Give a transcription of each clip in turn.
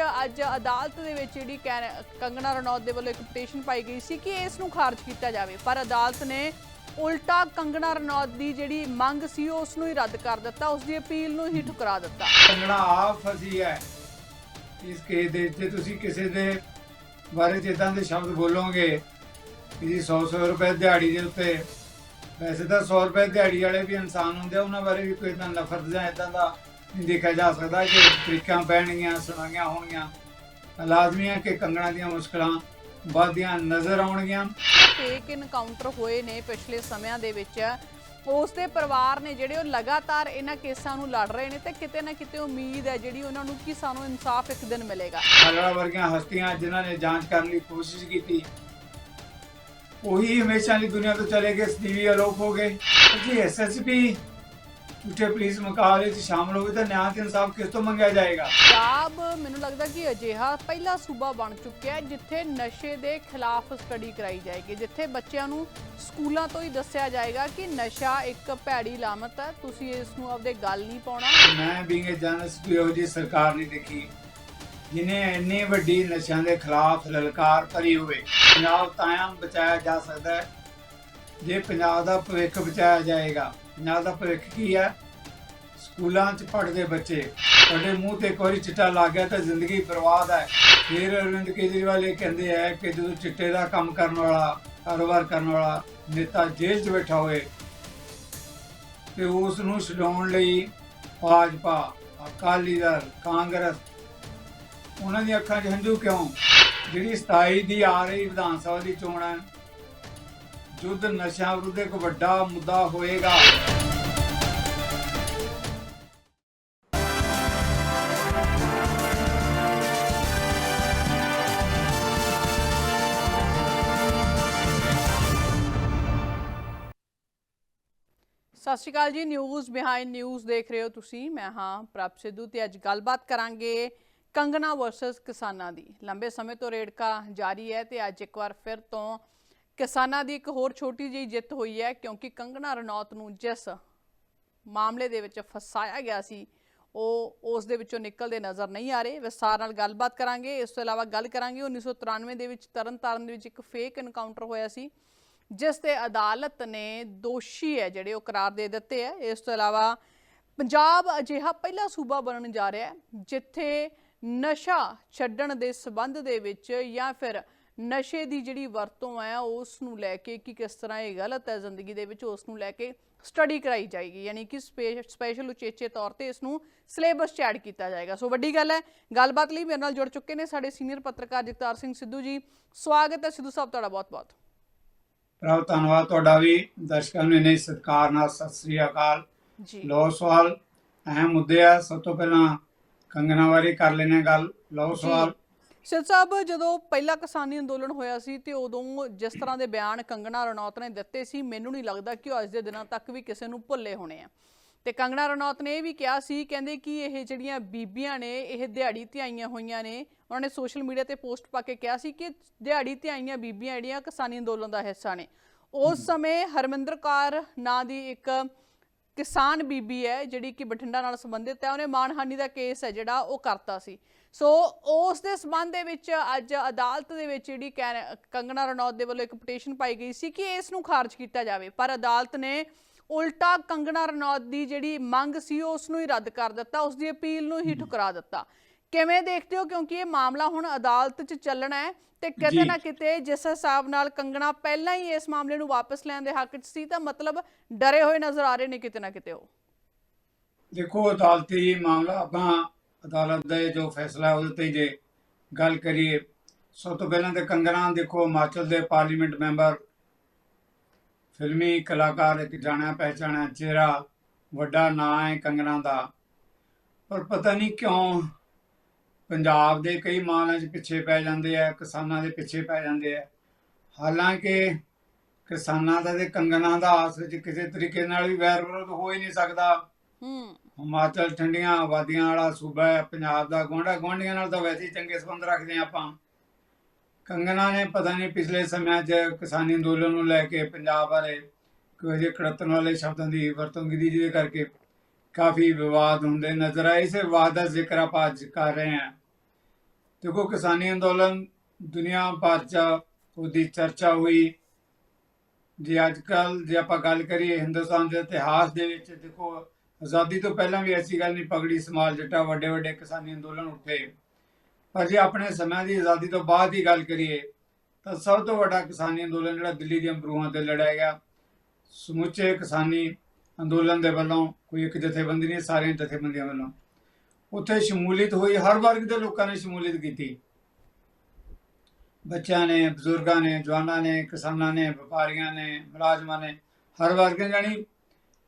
ਅੱਜ ਅਦਾਲਤ ਦੇ ਵਿੱਚ ਜਿਹੜੀ ਕੈਨ- ਰਣੌਤ ਦੇ ਵੱਲੋਂ ਇੱਕ ਪਟੀਸ਼ਨ ਪਾਈ ਗਈ ਸੀ ਕਿ ਇਸ ਨੂੰ ਖਾਰਜ ਕੀਤਾ ਜਾਵੇ। ਪਰ ਅਦਾਲਤ ਨੇ ਉਲਟਾ ਕੰਗਨਾ ਰਣੌਤ ਦੀ ਜਿਹੜੀ ਮੰਗ ਸੀ, ਉਸ ਨੂੰ ਹੀ ਰੱਦ ਕਰ ਦਿੱਤਾ। ਉਸ ਦੀ ਅਪੀਲ ਨੂੰ ਹੀ ਠੁਕਰਾ ਦਿੱਤਾ। ਕੰਗਣਾ ਆਪ ਫਸੀ ਹੈ। ਇਸ ਕੇਸ ਦੇ ਵਿੱਚ ਤੁਸੀਂ ਕਿਸੇ ਦੇ ਬਾਰੇ ਚ ਦੇ ਸ਼ਬਦ ਬੋਲੋਗੇ ਕਿ ਜੀ 100 100 ਰੁਪਏ ਦਿਹਾੜੀ ਦੇ ਉੱਤੇ ਵੈਸੇ ਤਾਂ 100 ਰੁਪਏ ਦਿਹਾੜੀ ਵਾਲੇ ਵੀ ਇਨਸਾਨ ਹੁੰਦੇ ਆ, ਉਹਨਾਂ ਬਾਰੇ ਵੀ ਕੋਈ ਇਦਾਂ ਨਫ਼ਰਤ ਜਾਂ ਇਦਾਂ ਦਾ ਦੇਖਿਆ ਜਾ ਸਕਦਾ ਕਿ ਤਰੀਕਾਂ ਪੈਣਗੀਆਂ ਸੁਣਾਈਆਂ ਹੋਣਗੀਆਂ। ਲਾਜ਼ਮੀ ਹੈ ਕਿ ਕੰਗਣਾ ਦੀਆਂ ਮੁਸ਼ਕਲਾਂ ਵੱਧਦੀਆਂ ਨਜ਼ਰ ਆਉਣਗੀਆਂ। ਫੇਕ ਇਨਕਾਊਂਟਰ ਹੋਏ ਨੇ ਪਿਛਲੇ ਸਮਿਆਂ ਦੇ ਵਿੱਚ। ਉਸ ਦੇ ਪਰਿਵਾਰ ਨੇ ਜਿਹੜੇ ਉਹ ਲਗਾਤਾਰ ਇਹਨਾਂ ਕੇਸਾਂ ਨੂੰ ਲੜ ਰਹੇ ਨੇ ਤੇ ਕਿਤੇ ਨਾ ਕਿਤੇ ਉਮੀਦ ਹੈ ਜਿਹੜੀ ਉਹਨਾਂ ਨੂੰ ਕਿ ਸਾਨੂੰ ਇਨਸਾਫ ਇੱਕ ਦਿਨ ਮਿਲੇਗਾ। ਖਾਲੜਾ ਵਰਗੀਆਂ ਹਸਤੀਆਂ ਜਿਨ੍ਹਾਂ ਨੇ ਜਾਂਚ ਕਰਨ ਲਈ ਕੋਸ਼ਿਸ਼ ਕੀਤੀ ਉਹੀ ਹਮੇਸ਼ਾ ਲਈ ਦੁਨੀਆ ਤੋਂ ਚਲੇ ਗਏ ਸਦੀਵੀ ਅਲੋਪ ਹੋ ਗਏ। ਜੀ ਐਸਐਸਪੀ ਝੂਠੇ ਪੁਲਿਸ ਮੁਕਾਬਲੇ 'ਚ ਸ਼ਾਮਲ ਹੋਵੇ ਤਾਂ ਨਿਆਂ ਤੇ ਇਨਸਾਫ ਕਿਸ ਤੋਂ ਮੰਗਿਆ ਜਾਏਗਾ? ਪੰਜਾਬ ਮੈਨੂੰ ਲੱਗਦਾ ਕਿ ਅਜਿਹਾ ਪਹਿਲਾ ਸੂਬਾ ਬਣ ਚੁੱਕਿਆ ਹੈ ਜਿੱਥੇ ਨਸ਼ੇ ਦੇ ਖਿਲਾਫ ਸਟੱਡੀ ਕਰਾਈ ਜਾਏਗੀ ਜਿੱਥੇ ਬੱਚਿਆਂ ਨੂੰ ਸਕੂਲਾਂ ਤੋਂ ਹੀ ਦੱਸਿਆ ਜਾਏਗਾ ਕਿ ਨਸ਼ਾ ਇੱਕ ਭੈੜੀ ਲਾਮਤ ਹੈ। ਤੁਸੀਂ ਇਸ ਨੂੰ ਆਪਦੇ ਗੱਲ ਨਹੀਂ ਪਾਉਣਾ। ਮੈਂ ਬੀਂਗ ਜਰਨਲਿਸਟ ਵੀ ਇਹੋ ਜਿਹੀ ਸਰਕਾਰ ਨਹੀਂ ਦੇਖੀ ਜਿਨੇ ਇੰਨੀ ਵੱਡੀ ਨਸ਼ਿਆਂ ਦੇ ਖਿਲਾਫ ਲਲਕਾਰ ਭਰੀ ਹੋਵੇ। ਪੰਜਾਬ ਤਾਂ ਬਚਾਇਆ ਜਾ ਸਕਦਾ ਹੈ ਜੇ ਪੰਜਾਬ ਦਾ ਭਵਿੱਖ ਬਚਾਇਆ ਜਾਏਗਾ। ਪੰਜਾਬ ਦਾ ਭਵਿੱਖ ਕੀ ਹੈ? ਸਕੂਲਾਂ 'ਚ ਪੜ੍ਹਦੇ ਬੱਚੇ, ਤੁਹਾਡੇ ਮੂੰਹ ਤੇ ਇੱਕ ਵਾਰੀ ਚਿੱਟਾ ਲੱਗ ਗਿਆ ਤਾਂ ਜ਼ਿੰਦਗੀ ਬਰਬਾਦ ਹੈ। ਫਿਰ ਅਰਵਿੰਦ ਕੇਜਰੀਵਾਲ ਇਹ ਕਹਿੰਦੇ ਆ ਕਿ ਜਦੋਂ ਚਿੱਟੇ ਦਾ ਕੰਮ ਕਰਨ ਵਾਲਾ, ਕਾਰੋਬਾਰ ਕਰਨ ਵਾਲਾ ਨੇਤਾ ਜੇਲ੍ਹ 'ਚ ਬੈਠਾ ਹੋਵੇ, ਤੇ ਉਸ ਨੂੰ ਛਡਾਉਣ ਲਈ ਭਾਜਪਾ, ਅਕਾਲੀ ਦਲ, ਕਾਂਗਰਸ, ਉਹਨਾਂ ਦੀਆਂ ਅੱਖਾਂ 'ਚ ਹੰਝੂ ਕਿਉਂ? ਜਿਹੜੀ 27 ਦੀ ਆ ਰਹੀ ਵਿਧਾਨ ਸਭਾ ਦੀ ਚੋਣ ਹੈ ਯੁੱਧ ਨਸ਼ਾ ਵਿਰੁੱਧ ਇੱਕ ਵੱਡਾ ਮੁੱਦਾ ਹੋਏਗਾ। ਸਤਿ ਸ਼੍ਰੀ ਅਕਾਲ ਜੀ ਨਿਊਜ਼ ਬਿਹਾਈਂਡ ਨਿਊਜ਼ ਦੇਖ ਰਹੇ ਹੋ ਤੁਸੀਂ। ਮੈਂ ਹਾਂ ਪ੍ਰਭ ਸਿੱਧੂ ਤੇ ਅੱਜ ਗੱਲਬਾਤ ਕਰਾਂਗੇ ਕੰਗਨਾ ਵਰਸਸ ਕਿਸਾਨਾਂ ਦੀ। ਲੰਬੇ ਸਮੇਂ ਤੋਂ ਰੇੜਕਾ ਜਾਰੀ ਹੈ ਤੇ ਅੱਜ ਇੱਕ ਵਾਰ ਫਿਰ ਤੋਂ ਕਿਸਾਨਾਂ ਦੀ ਇੱਕ ਹੋਰ ਛੋਟੀ ਜਿਹੀ ਜਿੱਤ ਹੋਈ ਹੈ ਕਿਉਂਕਿ ਕੰਗਣਾ ਰਣੌਤ ਨੂੰ ਜਿਸ ਮਾਮਲੇ ਦੇ ਵਿੱਚ ਫਸਾਇਆ ਗਿਆ ਸੀ, ਉਹ ਉਸ ਦੇ ਵਿੱਚੋਂ ਨਿਕਲਦੇ ਨਜ਼ਰ ਨਹੀਂ ਆ ਰਹੇ। ਵਿਸਥਾਰ ਨਾਲ ਗੱਲਬਾਤ ਕਰਾਂਗੇ। ਇਸ ਤੋਂ ਇਲਾਵਾ ਗੱਲ ਕਰਾਂਗੇ। 1993 ਦੇ ਵਿੱਚ ਤਰਨਤਾਰਨ ਦੇ ਵਿੱਚ ਇੱਕ ਫੇਕ ਐਨਕਾਊਂਟਰ ਹੋਇਆ ਸੀ, ਜਿਸ ਤੇ ਅਦਾਲਤ ਨੇ ਦੋਸ਼ੀ ਹੈ ਜਿਹੜੇ ਉਹ ਕਰਾਰ ਦੇ ਦਿੱਤੇ ਹੈ। ਇਸ ਤੋਂ ਇਲਾਵਾ ਪੰਜਾਬ ਅਜਿਹਾ ਪਹਿਲਾ ਸੂਬਾ ਬਣਨ ਜਾ ਰਿਹਾ ਹੈ, ਜਿੱਥੇ ਨਸ਼ਾ ਛੱਡਣ ਦੇ ਸਬੰਧ ਦੇ ਵਿੱਚ ਜਾਂ ਫਿਰ ਨਸ਼ੇ ਦੀ ਜਿਹੜੀ ਵਰਤੋਂ ਹੈ ਉਸ ਨੂੰ ਲੈ ਕੇ ਕਿ ਕਿਸ ਤਰ੍ਹਾਂ ਇਹ ਗਲਤ ਹੈ ਜ਼ਿੰਦਗੀ ਦੇ ਵਿੱਚ ਉਸ ਨੂੰ ਲੈ ਕੇ ਸਟੱਡੀ ਕਰਾਈ ਜਾਏਗੀ। ਯਾਨੀ ਕਿ ਸਪੈਸ਼ਲ ਉਚੇਚੇ ਤੌਰ ਤੇ ਇਸ ਨੂੰ ਸਿਲੇਬਸ 'ਚ ਐਡ ਕੀਤਾ ਜਾਏਗਾ। ਸੋ ਵੱਡੀ ਗੱਲ ਹੈ ਗੱਲਬਾਤ ਲਈ ਮੇਰੇ ਨਾਲ ਜੁੜ ਚੁੱਕੇ ਨੇ ਸਾਡੇ ਸੀਨੀਅਰ ਪੱਤਰਕਾਰ ਜਗਤਾਰ ਸਿੰਘ ਸਿੱਧੂ ਜੀ। ਸਵਾਗਤ ਹੈ ਸਿੱਧੂ ਸਾਹਿਬ ਤੁਹਾਡਾ ਬਹੁਤ-ਬਹੁਤ। ਪ੍ਰਭ ਧੰਨਵਾਦ ਤੁਹਾਡਾ ਵੀ। ਦਰਸ਼ਕਾਂ ਨੂੰ ਇਨੇ ਸਤਿਕਾਰ ਨਾਲ ਸਤਿ ਸ੍ਰੀ ਅਕਾਲ। ਜੀ। ਲੋ ਸਵਾਲ ਅਹਿਮ ਮੁੱਦੇ ਆ। ਸਭ ਤੋਂ ਪਹਿਲਾਂ ਕੰਗਨਾ ਬਾਰੇ ਕਰ ਲੈਣੇ ਗੱਲ। ਲੋ ਸਵਾਲ। ਸਿਰ ਸਾਹਿਬ, ਜਦੋਂ ਪਹਿਲਾ ਕਿਸਾਨੀ ਅੰਦੋਲਨ ਹੋਇਆ ਸੀ ਤੇ ਉਦੋਂ ਜਿਸ ਤਰ੍ਹਾਂ ਦੇ ਬਿਆਨ ਕੰਗਣਾ ਰਣੌਤ ਨੇ ਦਿੱਤੇ ਸੀ, ਮੈਨੂੰ ਨਹੀਂ ਲੱਗਦਾ ਕਿ ਉਹ ਅੱਜ ਦੇ ਦਿਨਾਂ ਤੱਕ ਵੀ ਕਿਸੇ ਨੂੰ ਭੁੱਲੇ ਹੋਣੇ ਆ। ਤੇ ਕੰਗਣਾ ਰਣੌਤ ਨੇ ਇਹ ਵੀ ਕਿਹਾ ਸੀ, ਕਹਿੰਦੇ ਕਿ ਇਹ ਜਿਹੜੀਆਂ ਬੀਬੀਆਂ ਨੇ, ਇਹ ਦਿਹਾੜੀ ਧਿਆਈਆਂ ਹੋਈਆਂ ਨੇ, ਉਹਨਾਂ ਨੇ ਸੋਸ਼ਲ ਮੀਡੀਆ ਤੇ ਪੋਸਟ ਪਾ ਕੇ ਕਿਹਾ ਸੀ ਕਿ ਦਿਹਾੜੀ ਧਿਆਈਆਂ ਬੀਬੀਆਂ ਜਿਹੜੀਆਂ ਕਿਸਾਨੀ ਅੰਦੋਲਨ ਦਾ ਹਿੱਸਾ ਨੇ। ਉਸ ਸਮੇਂ ਹਰਮਿੰਦਰ ਕੌਰ ਨਾਂ ਦੀ ਇੱਕ ਕਿਸਾਨ ਬੀਬੀ ਹੈ, ਜਿਹੜੀ ਕਿ ਬਠਿੰਡਾ ਨਾਲ ਸੰਬੰਧਿਤ ਹੈ, ਉਹਨੇ ਮਾਨਹਾਨੀ ਦਾ ਕੇਸ ਹੈ ਜਿਹੜਾ, ਉਹ ਕਰਤਾ ਸੀ। ਸੋ ਉਸ ਦੇ ਸਬੰਧ ਦੇ ਵਿੱਚ ਅੱਜ ਅਦਾਲਤ ਦੇ ਵਿੱਚ ਜਿਹੜੀ ਕੰਗਨਾ ਰਣੌਤ ਦੇ ਵੱਲੋਂ ਇੱਕ ਪਟੀਸ਼ਨ ਪਾਈ ਗਈ ਸੀ ਕਿ ਇਸ ਨੂੰ ਖਾਰਜ ਕੀਤਾ ਜਾਵੇ। ਪਰ ਅਦਾਲਤ ਨੇ ਉਲਟਾ ਕੰਗਨਾ ਰਣੌਤ ਦੀ ਜਿਹੜੀ ਮੰਗ ਸੀ ਉਸ ਨੂੰ ਹੀ ਰੱਦ ਕਰ ਦਿੱਤਾ ਉਸ ਦੀ ਅਪੀਲ ਨੂੰ ਹੀ ਠੁਕਰਾ ਦਿੱਤਾ। ਕਿਵੇਂ ਦੇਖਦੇ ਹੋ? ਕਿਉਂਕਿ ਇਹ ਮਾਮਲਾ ਹੁਣ ਅਦਾਲਤ 'ਚ ਚੱਲਣਾ ਹੈ ਤੇ ਕਿਤੇ। ਨਾ ਕਿਤੇ ਜਿਸ ਹਿਸਾਬ ਨਾਲ ਕੰਗਣਾ ਪਹਿਲਾਂ ਹੀ ਇਸ ਮਾਮਲੇ ਨੂੰ ਵਾਪਸ ਲੈਣ ਦੇ ਹੱਕ 'ਚ ਸੀ ਤਾਂ ਮਤਲਬ ਡਰੇ ਹੋਏ ਨਜ਼ਰ ਆ ਰਹੇ ਨੇ ਕਿਤੇ ਨਾ ਕਿਤੇ ਉਹ। ਦੇਖੋ ਅਦਾਲਤੀ ਮਾਮਲਾ ਆਪਾਂ ਅਦਾਲਤ ਦਾ ਜੋ ਫੈਸਲਾ ਉਹਦੇ ਤੇ ਜੇ ਗੱਲ ਕਰੀਏ, ਸਭ ਤੋਂ ਪਹਿਲਾਂ ਤੇ ਕੰਗਨਾ ਦੇਖੋ, ਹਿਮਾਚਲ ਦੇ ਪਾਰਲੀਮੈਂਟ ਮੈਂਬਰ, ਫਿਲਮੀ ਕਲਾਕਾਰ ਇੱਕ ਜਾਣਿਆ ਪਹਿਚਾਣਿਆ ਚਿਹਰਾ, ਵੱਡਾ ਨਾਂ ਹੈ ਕੰਗਨਾ ਦਾ। ਪਰ ਪਤਾ ਨਹੀਂ ਕਿਉਂ ਪੰਜਾਬ ਦੇ ਕਈ ਮਾਮਲਿਆਂ 'ਚ ਪਿੱਛੇ ਪੈ ਜਾਂਦੇ ਆ, ਕਿਸਾਨਾਂ ਦੇ ਪਿੱਛੇ ਪੈ ਜਾਂਦੇ ਆ। ਹਾਲਾਂਕਿ ਕਿਸਾਨਾਂ ਦਾ ਤੇ ਕੰਗਨਾ ਦਾ ਆਪਸ ਵਿੱਚ ਕਿਸੇ ਤਰੀਕੇ ਨਾਲ ਵੀ ਵੈਰ ਵਿਰੋਧ ਹੋ ਹੀ ਨਹੀਂ ਸਕਦਾ। ਹੂੰ। ਹਿਮਾਚਲ ਠੰਡੀਆਂ ਆਬਾਦੀਆਂ ਵਾਲਾ ਸੂਬਾ ਹੈ, ਪੰਜਾਬ ਦਾ ਗੋਂਡਾ ਗੋਂਡੀਆਂ ਨਾਲ ਤਾਂ ਵੈਸੇ ਹੀ ਚੰਗੇ ਸੰਬੰਧ ਰੱਖਦੇ ਹਾਂ ਆਪਾਂ। ਕੰਗਨਾ ਨੇ ਪਤਾ ਨਹੀਂ ਪਿਛਲੇ ਸਮਿਆਂ 'ਚ ਕਿਸਾਨੀ ਅੰਦੋਲਨ ਨੂੰ ਲੈ ਕੇ ਪੰਜਾਬ ਬਾਰੇ ਕੋਈ ਜਿਹੇ ਕੜਤਨ ਵਾਲੇ ਸ਼ਬਦਾਂ ਦੀ ਵਰਤੋਂ ਕੀਤੀ, ਜਿਹਦੇ ਕਰਕੇ ਕਾਫੀ ਵਿਵਾਦ ਹੁੰਦੇ ਨਜ਼ਰ ਆਏ। ਇਸੇ ਵਿਵਾਦ ਦਾ ਜ਼ਿਕਰ ਆਪਾਂ ਅੱਜ ਕਰ ਰਹੇ ਹਾਂ। ਦੇਖੋ, ਕਿਸਾਨੀ ਅੰਦੋਲਨ ਦੁਨੀਆ ਭਰ ਚ ਉਹਦੀ ਚਰਚਾ ਹੋਈ। ਜੇ ਅੱਜ ਕੱਲ ਜੇ ਆਪਾਂ ਗੱਲ ਕਰੀਏ ਹਿੰਦੁਸਤਾਨ ਦੇ ਇਤਿਹਾਸ ਦੇ ਵਿੱਚ, ਦੇਖੋ ਆਜ਼ਾਦੀ ਤੋਂ ਪਹਿਲਾਂ ਵੀ ਐਸੀ ਗੱਲ ਨਹੀਂ ਪਗੜੀ ਸਮਾਲ ਜੱਟਾ ਵੱਡੇ ਵੱਡੇ ਕਿਸਾਨੀ ਅੰਦੋਲਨ ਉੱਠੇ। ਪਰ ਜੇ ਆਪਣੇ ਸਮੇਂ ਦੀ ਆਜ਼ਾਦੀ ਤੋਂ ਬਾਅਦ ਦੀ ਗੱਲ ਕਰੀਏ, ਤਾਂ ਸਭ ਤੋਂ ਵੱਡਾ ਕਿਸਾਨੀ ਅੰਦੋਲਨ ਜਿਹੜਾ ਦਿੱਲੀ ਦੀਆਂ ਬਰੂਹਾਂ ਤੇ ਲੜਿਆ ਗਿਆ। ਸਮੁੱਚੇ ਕਿਸਾਨੀ ਅੰਦੋਲਨ ਦੇ ਵੱਲੋਂ ਕੋਈ ਇੱਕ ਜਥੇਬੰਦੀ ਨਹੀਂ, ਸਾਰੀਆਂ ਜਥੇਬੰਦੀਆਂ ਵੱਲੋਂ। ਉੱਥੇ ਸ਼ਮੂਲੀਅਤ ਹੋਈ, ਹਰ ਵਰਗ ਦੇ ਲੋਕਾਂ ਨੇ ਸ਼ਮੂਲੀਅਤ ਕੀਤੀ। ਬੱਚਿਆਂ ਨੇ, ਬਜ਼ੁਰਗਾਂ ਨੇ, ਜਵਾਨਾਂ ਨੇ, ਕਿਸਾਨਾਂ ਨੇ, ਵਪਾਰੀਆਂ ਨੇ, ਮੁਲਾਜ਼ਮਾਂ ਨੇ, ਹਰ ਵਰਗ ਨੇ ਜਾਣੀ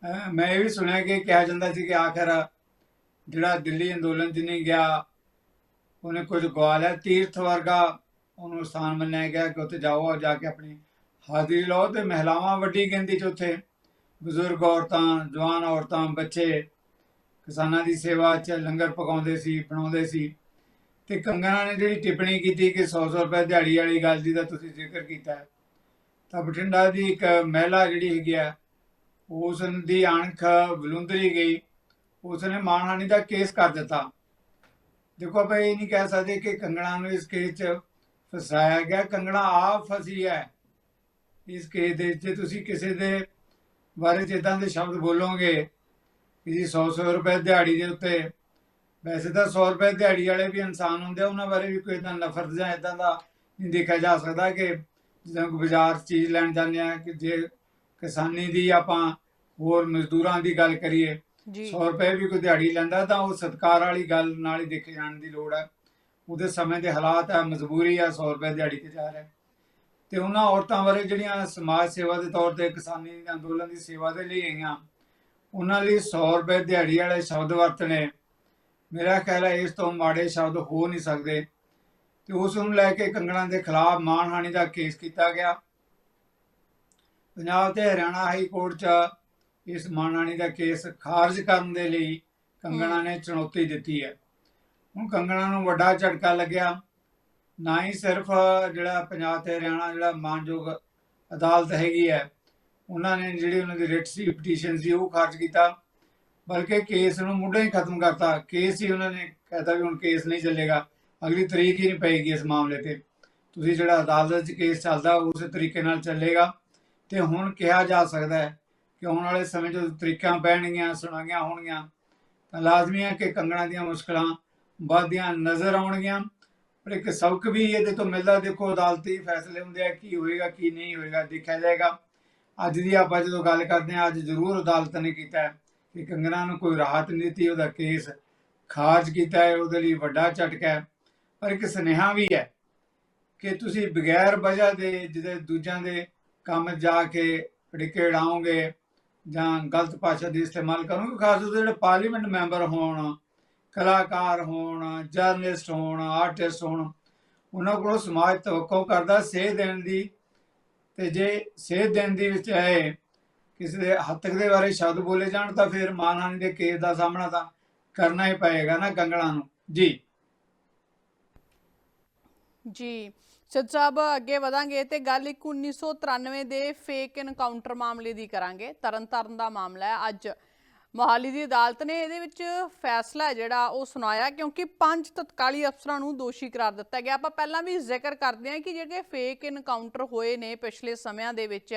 ਮੈਂ ਇਹ ਵੀ ਸੁਣਿਆ ਕਿ ਕਿਹਾ ਜਾਂਦਾ ਸੀ ਕਿ ਆਖਰ ਜਿਹੜਾ ਦਿੱਲੀ ਅੰਦੋਲਨ 'ਚ ਨਹੀਂ ਗਿਆ, ਉਹਨੇ ਕੁਝ ਗਵਾ ਲਿਆ, ਤੀਰਥ ਵਰਗਾ ਉਹਨੂੰ ਸਥਾਨ ਮੰਨਿਆ ਗਿਆ ਕਿ ਉੱਥੇ ਜਾਓ ਔਰ ਜਾ ਕੇ ਆਪਣੀ ਹਾਜ਼ਰੀ ਲਾਓ ਤੇ ਮਹਿਲਾਵਾਂ ਵੱਡੀ ਗਿਣਤੀ 'ਚ ਉੱਥੇ ਬਜ਼ੁਰਗ ਔਰਤਾਂ, ਜਵਾਨ ਔਰਤਾਂ, ਬੱਚੇ ਕਿਸਾਨਾਂ ਦੀ ਸੇਵਾ 'ਚ ਲੰਗਰ ਪਕਾਉਂਦੇ ਸੀ, ਬਣਾਉਂਦੇ ਸੀ ਤੇ ਕੰਗਨਾ ਨੇ ਜਿਹੜੀ ਟਿੱਪਣੀ ਕੀਤੀ ਕਿ 100 100 ਰੁਪਏ ਦਿਹਾੜੀ ਵਾਲੀ ਗੱਲ ਦੀ ਦਾ ਤੁਸੀਂ ਜ਼ਿਕਰ ਕੀਤਾ ਤਾਂ ਬਠਿੰਡਾ ਦੀ ਇੱਕ ਮਹਿਲਾ ਜਿਹੜੀ ਹੈਗੀ ਆ ਉਸ ਦੀ ਅਣਖ ਬਲੁੰਦਰੀ ਗਈ। ਉਸ ਨੇ ਮਾਨਹਾਨੀ ਦਾ ਕੇਸ ਕਰ ਦਿੱਤਾ। ਦੇਖੋ ਆਪਾਂ ਇਹ ਨਹੀਂ ਕਹਿ ਸਕਦੇ ਕਿ ਕੰਗਣਾ ਨੂੰ ਇਸ ਕੇਸ 'ਚ ਫਸਾਇਆ ਗਿਆ। ਕੰਗਣਾ ਆਪ ਫਸੀ ਹੈ। ਇਸ ਕੇਸ ਦੇ ਜੇ ਤੁਸੀਂ ਕਿਸੇ ਦੇ ਬਾਰੇ ਜਿੱਦਾਂ ਦੇ ਸ਼ਬਦ ਬੋਲੋਗੇ ਕਿ ਜੀ 100 100 ਰੁਪਏ ਦਿਹਾੜੀ ਦੇ ਉੱਤੇ। ਵੈਸੇ ਤਾਂ 100 ਰੁਪਏ ਦਿਹਾੜੀ ਵਾਲੇ ਵੀ ਇਨਸਾਨ ਹੁੰਦੇ ਆ, ਉਹਨਾਂ ਬਾਰੇ ਵੀ ਕੋਈ ਇਦਾਂ ਨਫ਼ਰਤ ਜਾਂ ਇਦਾਂ ਦਾ ਨਹੀਂ ਦੇਖਿਆ ਜਾ ਸਕਦਾ ਕਿ ਜਿੱਦਾਂ ਕੋਈ ਬਾਜ਼ਾਰ 'ਚ ਚੀਜ਼ ਲੈਣ ਜਾਂਦੇ ਆ, ਕਿ ਜੇ ਕਿਸਾਨੀ ਦੀ ਆਪਾਂ ਹੋਰ ਮਜ਼ਦੂਰਾਂ ਦੀ ਗੱਲ ਕਰੀਏ ਜੀ। 100 ਰੁਪਏ ਵੀ ਕੋਈ ਦਿਹਾੜੀ ਲੈਂਦਾ ਤਾਂ ਉਹ ਸਤਕਾਰ ਵਾਲੀ ਗੱਲ ਨਾਲ ਹੀ ਦੇਖੇ ਜਾਣ ਦੀ ਲੋੜ ਹੈ ਉਹਦੇ ਸਮੇਂ ਦੇ ਹਾਲਾਤ ਹੈ ਮਜਬੂਰੀ ਹੈ 100 ਰੁਪਏ ਦਿਹਾੜੀ ਤੇ ਜਾ ਰਿਹਾ। ਤੇ ਉਹਨਾਂ ਔਰਤਾਂ ਬਾਰੇ ਜਿਹੜੀਆਂ ਸਮਾਜ ਸੇਵਾ ਦੇ ਤੌਰ ਤੇ ਕਿਸਾਨੀ ਅੰਦੋਲਨ ਦੀ ਸੇਵਾ ਦੇ ਲਈ ਆਈਆਂ ਉਹਨਾਂ ਲਈ 100 ਰੁਪਏ ਦਿਹਾੜੀ ਵਾਲੇ ਸ਼ਬਦ ਵਰਤਣੇ ਮੇਰਾ ਖਿਆਲ ਹੈ ਇਸ ਤੋਂ ਮਾੜੇ ਸ਼ਬਦ ਹੋ ਨਹੀਂ ਸਕਦੇ। ਤੇ ਉਸ ਨੂੰ ਲੈ ਕੇ ਕੰਗਣਾ ਦੇ ਖਿਲਾਫ ਮਾਨਹਾਨੀ ਦਾ ਕੇਸ ਕੀਤਾ ਗਿਆ। ਪੰਜਾਬ ਤੇ ਹਰਿਆਣਾ ਹਾਈ ਕੋਰਟ 'ਚ ਇਸ ਮਾਨਹਾਨੀ ਦਾ ਕੇਸ ਖਾਰਜ ਕਰਨ ਦੇ ਲਈ ਕੰਗਣਾ ਨੇ ਚੁਣੌਤੀ ਦਿੱਤੀ ਹੈ। ਹੁਣ ਕੰਗਣਾ ਨੂੰ ਵੱਡਾ ਝਟਕਾ ਲੱਗਿਆ। ਨਾ ਹੀ ਸਿਰਫ ਜਿਹੜਾ ਪੰਜਾਬ ਤੇ ਹਰਿਆਣਾ ਜਿਹੜਾ ਮਾਨਯੋਗ ਅਦਾਲਤ ਹੈਗੀ ਹੈ ਉਹਨਾਂ ਨੇ ਜਿਹੜੀ ਉਹਨਾਂ ਦੀ ਰਿਟ ਸੀ ਪਟੀਸ਼ਨ ਸੀ ਉਹ ਖਾਰਜ ਕੀਤਾ। ਬਲਕਿ ਕੇਸ ਨੂੰ ਮੁੱਢੋਂ ਹੀ ਖਤਮ ਕਰਤਾ। ਕੇਸ ਹੀ ਉਹਨਾਂ ਨੇ ਕਹਿਤਾ ਵੀ ਹੁਣ ਕੇਸ ਨਹੀਂ ਚੱਲੇਗਾ। ਅਗਲੀ ਤਰੀਕ ਹੀ ਨਹੀਂ ਪਏਗੀ ਇਸ ਮਾਮਲੇ ਤੇ। ਤੁਸੀਂ ਜਿਹੜਾ ਅਦਾਲਤ 'ਚ ਕੇਸ ਚੱਲਦਾ ਉਸੇ ਤਰੀਕੇ ਨਾਲ ਚੱਲੇਗਾ। ਤੇ ਹੁਣ ਕਿਹਾ ਜਾ ਸਕਦਾ ਹੈ ਕਿ ਆਉਣ ਵਾਲੇ ਸਮੇਂ 'ਚ ਤਰੀਕਾਂ ਪੈਣਗੀਆਂ, ਸੁਣਾਈਆਂ ਹੋਣਗੀਆਂ। ਤਾਂ ਲਾਜ਼ਮੀ ਹੈ ਕਿ ਕੰਗਣਾ ਦੀਆਂ ਮੁਸ਼ਕਲਾਂ ਵੱਧਦੀਆਂ ਨਜ਼ਰ ਆਉਣਗੀਆਂ। ਪਰ ਇੱਕ ਸਬਕ ਵੀ ਇਹਦੇ ਤੋਂ ਮਿਲਦਾ, ਦੇਖੋ ਅਦਾਲਤੀ ਫੈਸਲੇ ਹੁੰਦੇ ਆ, ਕੀ ਹੋਏਗਾ, ਕੀ ਨਹੀਂ ਹੋਏਗਾ, ਦੇਖਿਆ ਜਾਏਗਾ। ਅੱਜ ਦੀ ਆਪਾਂ ਜਦੋਂ ਗੱਲ ਕਰਦੇ ਹਾਂ, ਅੱਜ ਜ਼ਰੂਰ ਅਦਾਲਤ ਨੇ ਕੀਤਾ ਕਿ ਕੰਗਣਾ ਨੂੰ ਕੋਈ ਰਾਹਤ ਨਹੀਂ ਦਿੱਤੀ, ਉਹਦਾ ਕੇਸ ਖਾਰਜ ਕੀਤਾ ਹੈ, ਉਹਦੇ ਲਈ ਵੱਡਾ ਝਟਕਾ ਹੈ। ਪਰ ਇੱਕ ਸੁਨੇਹਾ ਵੀ ਹੈ ਕਿ ਤੁਸੀਂ ਬਗੈਰ ਵਜ੍ਹਾ ਦੇ ਜਿਹਦੇ ਦੂਜਿਆਂ ਦੇ ਕੰਮ ਜਾ ਕੇ ਅੜਿੱਕੇ ਉਡਾਓਗੇ ਜਾਂ ਗਲਤ ਭਾਸ਼ਾ ਦੀ ਇਸਤੇਮਾਲ ਕਰੋਗੇ, ਖਾਸ ਤੌਰ ਤੇ ਜਿਹੜੇ ਪਾਰਲੀਮੈਂਟ ਮੈਂਬਰ ਹੋਣ, ਕਲਾਕਾਰ ਹੋਣ, ਜਰਨਲਿਸਟ ਹੋਣ, ਆਰਟਿਸਟ ਹੋਣ, ਉਹਨਾਂ ਕੋਲੋਂ ਸਮਾਜ ਤਵੱਕੋ ਕਰਦਾ ਸੇਧ ਦੇਣ ਦੀ। ਤੇ ਜੇ ਸੇਧ ਦੇਣ ਦੀ ਵਿੱਚ ਹੈ ਕਿਸੇ ਦੇ ਹੱਤਕ ਦੇ ਬਾਰੇ ਸ਼ਬਦ ਬੋਲੇ ਜਾਣ, ਤਾਂ ਫਿਰ ਮਾਨਹਾਨੀ ਦੇ ਕੇਸ ਦਾ ਸਾਹਮਣਾ ਤਾਂ ਕਰਨਾ ਹੀ ਪਏਗਾ ਨਾ, ਕੰਗਣਾ ਨੂੰ। ਜੀ। ਜੀ। ਸਤ ਸਾਹਿਬ, ਅੱਗੇ ਵਧਾਂਗੇ ਤੇ ਗੱਲ ਇੱਕ 1993 ਦੇ ਫੇਕ ਇਨਕਾਊਂਟਰ ਮਾਮਲੇ ਦੀ ਕਰਾਂਗੇ। ਤਰਨਤਾਰਨ ਦਾ ਮਾਮਲਾ ਹੈ। ਅੱਜ ਮੋਹਾਲੀ ਦੀ ਅਦਾਲਤ ਨੇ ਇਹਦੇ ਵਿੱਚ ਫੈਸਲਾ ਜਿਹੜਾ ਉਹ ਸੁਣਾਇਆ ਕਿਉਂਕਿ ਪੰਜ ਤਤਕਾਲੀ ਅਫਸਰਾਂ ਨੂੰ ਦੋਸ਼ੀ ਕਰਾਰ ਦਿੱਤਾ ਗਿਆ। ਆਪਾਂ ਪਹਿਲਾਂ ਵੀ ਜ਼ਿਕਰ ਕਰਦੇ ਹਾਂ ਕਿ ਜਿਹੜੇ ਫੇਕ ਐਨਕਾਊਂਟਰ ਹੋਏ ਨੇ ਪਿਛਲੇ ਸਮਿਆਂ ਦੇ ਵਿੱਚ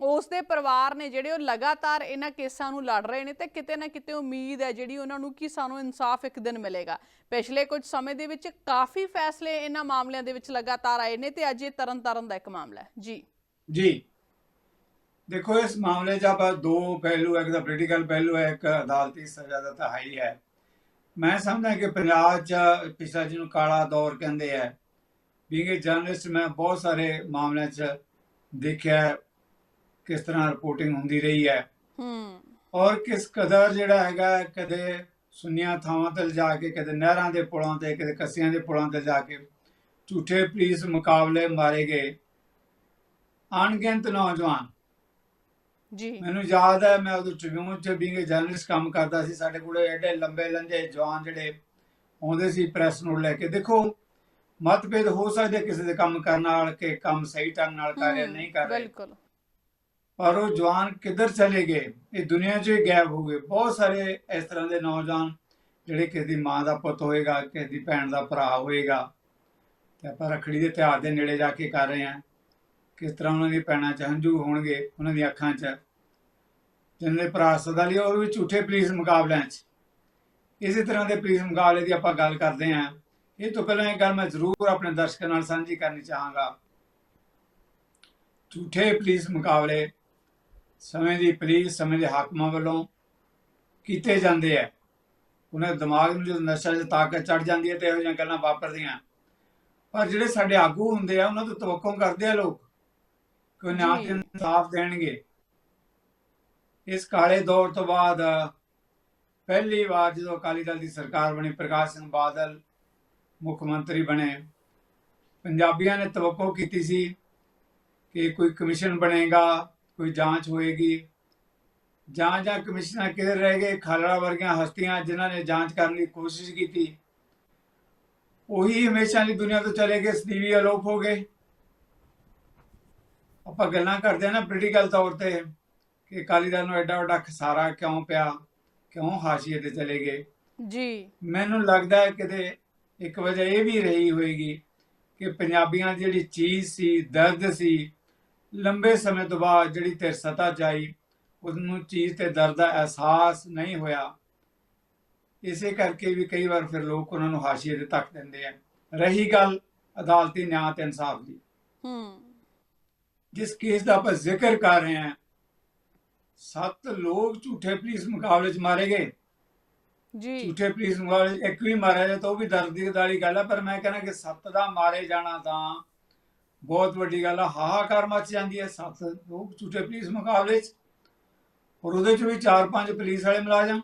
ਉਸ ਦੇ ਪਰਿਵਾਰ ਨੇ ਜਿਹੜੇ ਉਹ ਲਗਾਤਾਰ ਇਹਨਾਂ ਕੇਸਾਂ ਨੂੰ ਲੜ ਰਹੇ ਨੇ ਤੇ ਕਿਤੇ ਨਾ ਕਿਤੇ ਉਮੀਦ ਹੈ ਜਿਹੜੀ ਉਹਨਾਂ ਨੂੰ ਕਿ ਸਾਨੂੰ ਇਨਸਾਫ ਇੱਕ ਦਿਨ ਮਿਲੇਗਾ। ਪਿਛਲੇ ਕੁਝ ਸਮੇਂ ਦੇ ਵਿੱਚ ਕਾਫੀ ਫੈਸਲੇ ਇਹਨਾਂ ਮਾਮਲਿਆਂ ਦੇ ਵਿੱਚ ਲਗਾਤਾਰ ਆਏ ਨੇ ਤੇ ਅੱਜ ਇਹ ਤਰਨ ਦਾ ਇੱਕ ਮਾਮਲਾ ਹੈ। ਜੀ। ਜੀ। ਦੇਖੋ, ਇਸ ਮਾਮਲੇ 'ਚ ਆਪਾਂ ਦੋ ਪਹਿਲੂ, ਇੱਕ ਦਾ ਪੋਲੀਟੀਕਲ ਪਹਿਲੂ ਹੈ, ਇੱਕ ਅਦਾਲਤੀ ਸਜ਼ਾ ਦਾ ਤਾਂ ਹੈ ਹੈ ਮੈਂ ਸਮਝਦਾ ਕਿ ਪੰਜਾਬ 'ਚ ਪਿਛਲਾ ਜਿਹਨੂੰ ਕਾਲਾ ਦੌਰ ਕਹਿੰਦੇ ਆ ਬੀਇੰਗ ਜਰਨਲਿਸਟ ਮੈਂ ਬਹੁਤ ਸਾਰੇ ਮਾਮਲਿਆਂ 'ਚ ਦੇਖਿਆ ਕਿਸ ਤਰ੍ਹਾਂ ਰਿਪੋਰਟਿੰਗ ਹੁੰਦੀ ਰਹੀ ਹੈ। ਹੂੰ। ਔਰ ਕਿਸ ਕਦਰ ਜਿਹੜਾ ਹੈਗਾ ਕਦੇ ਸੁੰਨੀਆਂ ਥਾਵਾਂ ਤੇ ਜਾ ਕੇ ਕਦੇ ਨਹਿਰਾਂ ਦੇ ਪੁਲਾਂ ਤੇ ਕਦੇ ਕੱਸੀਆਂ ਦੇ ਪੁਲਾਂ ਤੇ ਜਾ ਕੇ ਝੂਠੇ ਪੁਲਿਸ ਮੁਕਾਬਲੇ ਮਾਰੇ ਗਏ। ਅਣਗਿਣਤ ਨੌਜਵਾਨ। ਜੀ। ਮੈਨੂੰ ਯਾਦ ਹੈ ਮੈਂ ਉਦੋਂ ਟ੍ਰਿਬਿਊਨ ਚ ਬੀਂਗ ਜਰਨਲਿਸਟ ਕੰਮ ਕਰਦਾ ਸੀ ਸਾਡੇ ਕੋਲੇ ਐਡੇ ਲੰਬੇ ਲੰਜੇ ਜਵਾਨ ਜਿਹੜੇ ਆਉਂਦੇ ਸੀ ਪ੍ਰੈਸ ਨੋਟ ਲੈ ਕੇ। ਦੇਖੋ ਮਤਭੇਦ ਹੋ ਸਕਦੇ ਕਿਸੇ ਦੇ ਕੰਮ ਕਰਨ ਨਾਲ ਕਿ ਕੰਮ ਸਹੀ ਢੰਗ ਨਾਲ ਕਰ ਰਹੇ ਨਹੀਂ ਕਰ ਰਹੇ। ਬਿਲਕੁਲ। ਪਰ ਉਹ ਜਵਾਨ ਕਿੱਧਰ ਚਲੇ ਗਏ? ਇਹ ਦੁਨੀਆ 'ਚੋਂ ਹੀ ਗਾਇਬ ਹੋ ਗਏ। ਬਹੁਤ ਸਾਰੇ ਇਸ ਤਰ੍ਹਾਂ ਦੇ ਨੌਜਵਾਨ ਜਿਹੜੇ ਕਿਸੇ ਦੀ ਮਾਂ ਦਾ ਪੁੱਤ ਹੋਏਗਾ, ਕਿਸੇ ਦੀ ਭੈਣ ਦਾ ਭਰਾ ਹੋਏਗਾ। ਤੇ ਆਪਾਂ ਰੱਖੜੀ ਦੇ ਤਿਉਹਾਰ ਦੇ ਨੇੜੇ ਜਾ ਕੇ ਕਰ ਰਹੇ ਹਾਂ। ਕਿਸ ਤਰ੍ਹਾਂ ਉਹਨਾਂ ਦੀ ਪੈਣਾ ਚ ਹੰਝੂ ਹੋਣਗੇ, ਉਹਨਾਂ ਦੀਆਂ ਅੱਖਾਂ 'ਚ। ਜਿਨ੍ਹਾਂ ਦੇ ਭਰਾ ਸਦਾ ਲਈ ਔਰ ਵੀ ਝੂਠੇ ਪੁਲਿਸ ਮੁਕਾਬਲਿਆਂ 'ਚ। ਇਸੇ ਤਰ੍ਹਾਂ ਦੇ ਪੁਲਿਸ ਮੁਕਾਬਲੇ ਦੀ ਆਪਾਂ ਗੱਲ ਕਰਦੇ ਹਾਂ। ਇਹ ਤੋਂ ਪਹਿਲਾਂ ਇਹ ਗੱਲ ਮੈਂ ਜ਼ਰੂਰ ਆਪਣੇ ਦਰਸ਼ਕਾਂ ਨਾਲ ਸਾਂਝੀ ਕਰਨੀ ਚਾਹਾਂਗਾ। ਝੂਠੇ ਪੁਲਿਸ ਮੁਕਾਬਲੇ ਸਮੇਂ ਦੀ ਪੁਲਿਸ ਸਮੇਂ ਦੇ ਹਾਕਮਾਂ ਵੱਲੋਂ ਕੀਤੇ ਜਾਂਦੇ ਆ। ਉਹਨਾਂ ਦੇ ਦਿਮਾਗ ਨੂੰ ਜਦੋਂ ਨਸ਼ਾ ਜਾਂ ਤਾਕਤ ਚੜ ਜਾਂਦੀ ਹੈ ਤੇ ਇਹੋ ਜਿਹੀਆਂ ਗੱਲਾਂ ਵਾਪਰਦੀਆਂ। ਪਰ ਜਿਹੜੇ ਸਾਡੇ ਆਗੂ ਹੁੰਦੇ ਆ ਉਹਨਾਂ ਤੋਂ ਤਵੱਕੋ ਕਰਦੇ ਆ ਲੋਕ। ਕਿ ਨਿਆਂ ਤੇ। ਇਨਸਾਫ ਦੇਣਗੇ। ਇਸ ਕਾਲੇ ਦੌਰ ਤੋਂ ਬਾਅਦ ਪਹਿਲੀ ਵਾਰ ਜਦੋਂ ਅਕਾਲੀ ਦਲ ਦੀ ਸਰਕਾਰ ਬਣੀ ਪ੍ਰਕਾਸ਼ ਸਿੰਘ ਬਾਦਲ ਮੁੱਖ ਮੰਤਰੀ ਬਣੇ ਪੰਜਾਬੀਆਂ ਨੇ ਤਵੱਕੋ ਕੀਤੀ ਸੀ ਕਿ ਕੋਈ ਕਮਿਸ਼ਨ ਬਣੇਗਾ। ਕੋਈ ਜਾਂਚ ਹੋਏਗੀ। ਜਾਂ ਜਾਂ ਕਮਿਸ਼ਨਰ ਕਿਧਰ ਰਹਿ ਗਏ ਖਾਲੜਾ ਵਰਗੀਆਂ ਹਸਤੀਆਂ ਜਿਨ੍ਹਾਂ ਨੇ ਜਾਂਚ ਕਰਨ ਦੀ ਕੋਸ਼ਿਸ਼ ਕੀਤੀ। ਉਹੀ ਹਮੇਸ਼ਾ ਲਈ ਦੁਨੀਆ ਤੋਂ ਚਲੇ ਗਏ ਸਦੀਵੀ ਅਲੋਪ ਹੋ ਗਏ। ਆਪਾਂ ਗੱਲਾਂ ਕਰਦੇ ਆ ਨਾ ਪੋਲੀਟੀਕਲ ਤੌਰ ਤੇ ਕਿ ਅਕਾਲੀ ਦਲ ਨੂੰ ਐਡਾ ਵੱਡਾ ਖਸਾਰਾ ਕਿਉਂ ਪਿਆ ਕਿਉਂ ਹਾਸ਼ੀਏ ਤੇ ਚਲੇ ਗਏ। ਜੀ। ਮੈਨੂੰ ਲੱਗਦਾ ਹੈ ਕਿਤੇ ਇੱਕ ਵਜ੍ਹਾ ਇਹ ਵੀ ਰਹੀ ਹੋਏਗੀ ਕਿ ਪੰਜਾਬੀਆਂ ਦੀ ਜਿਹੜੀ ਚੀਜ਼ ਸੀ ਦਰਦ ਸੀ ਲੰਬੇ ਸਮੇਂ ਤੋਂ ਬਾਅਦ ਜਿਹੜੀ ਤੇ ਸਤਾ ਚਾਈ ਉਹਨੂੰ ਚੀਜ਼ ਤੇ ਦਰਦ ਦਾ ਅਹਿਸਾਸ ਨਹੀਂ ਹੋਇਆ। ਇਸੇ ਕਰਕੇ ਵੀ ਕਈ ਵਾਰ ਫਿਰ ਲੋਕ ਉਹਨਾਂ ਨੂੰ ਹਾਸ਼ੀਏ ਤੇ ਤੱਕ ਦਿੰਦੇ ਆ। ਰਹੀ ਗੱਲ ਅਦਾਲਤੀ ਨਿਆਂ ਤੇ ਇਨਸਾਫ ਦੀ। ਹੂੰ। ਜਿਸ ਕੇਸ ਦਾ ਆਪਾਂ ਜ਼ਿਕਰ ਕਰ ਰਹੇ ਹਾਂ ਸੱਤ ਲੋਕ ਝੂਠੇ ਪੁਲਿਸ ਮੁਕਾਬਲੇ 'ਚ ਮਾਰੇ ਗਏ। ਜੀ। ਝੂਠੇ ਪੁਲਿਸ ਮੁਕਾਬਲੇ ਇੱਕ ਵੀ ਮਾਰਿਆ ਤਾਂ ਉਹ ਵੀ ਦਰਦ ਦੀ ਗੱਲ ਹੈ ਪਰ ਮੈਂ ਕਹਿੰਦਾ ਕਿ ਸੱਤ ਦਾ ਮਾਰੇ ਜਾਣਾ ਤਾਂ ਬਹੁਤ ਵੱਡੀ ਗੱਲ ਆ ਹਾਹਾਕਾਰ ਮਚ ਜਾਂਦੀ ਹੈ ਸੱਤ ਲੋਕ ਝੂਠੇ ਪੁਲਿਸ ਮੁਕਾਬਲੇ 'ਚ। ਔਰ ਉਹਦੇ 'ਚ ਵੀ ਚਾਰ ਪੰਜ ਪੁਲਿਸ ਵਾਲੇ ਮੁਲਾਜ਼ਮ।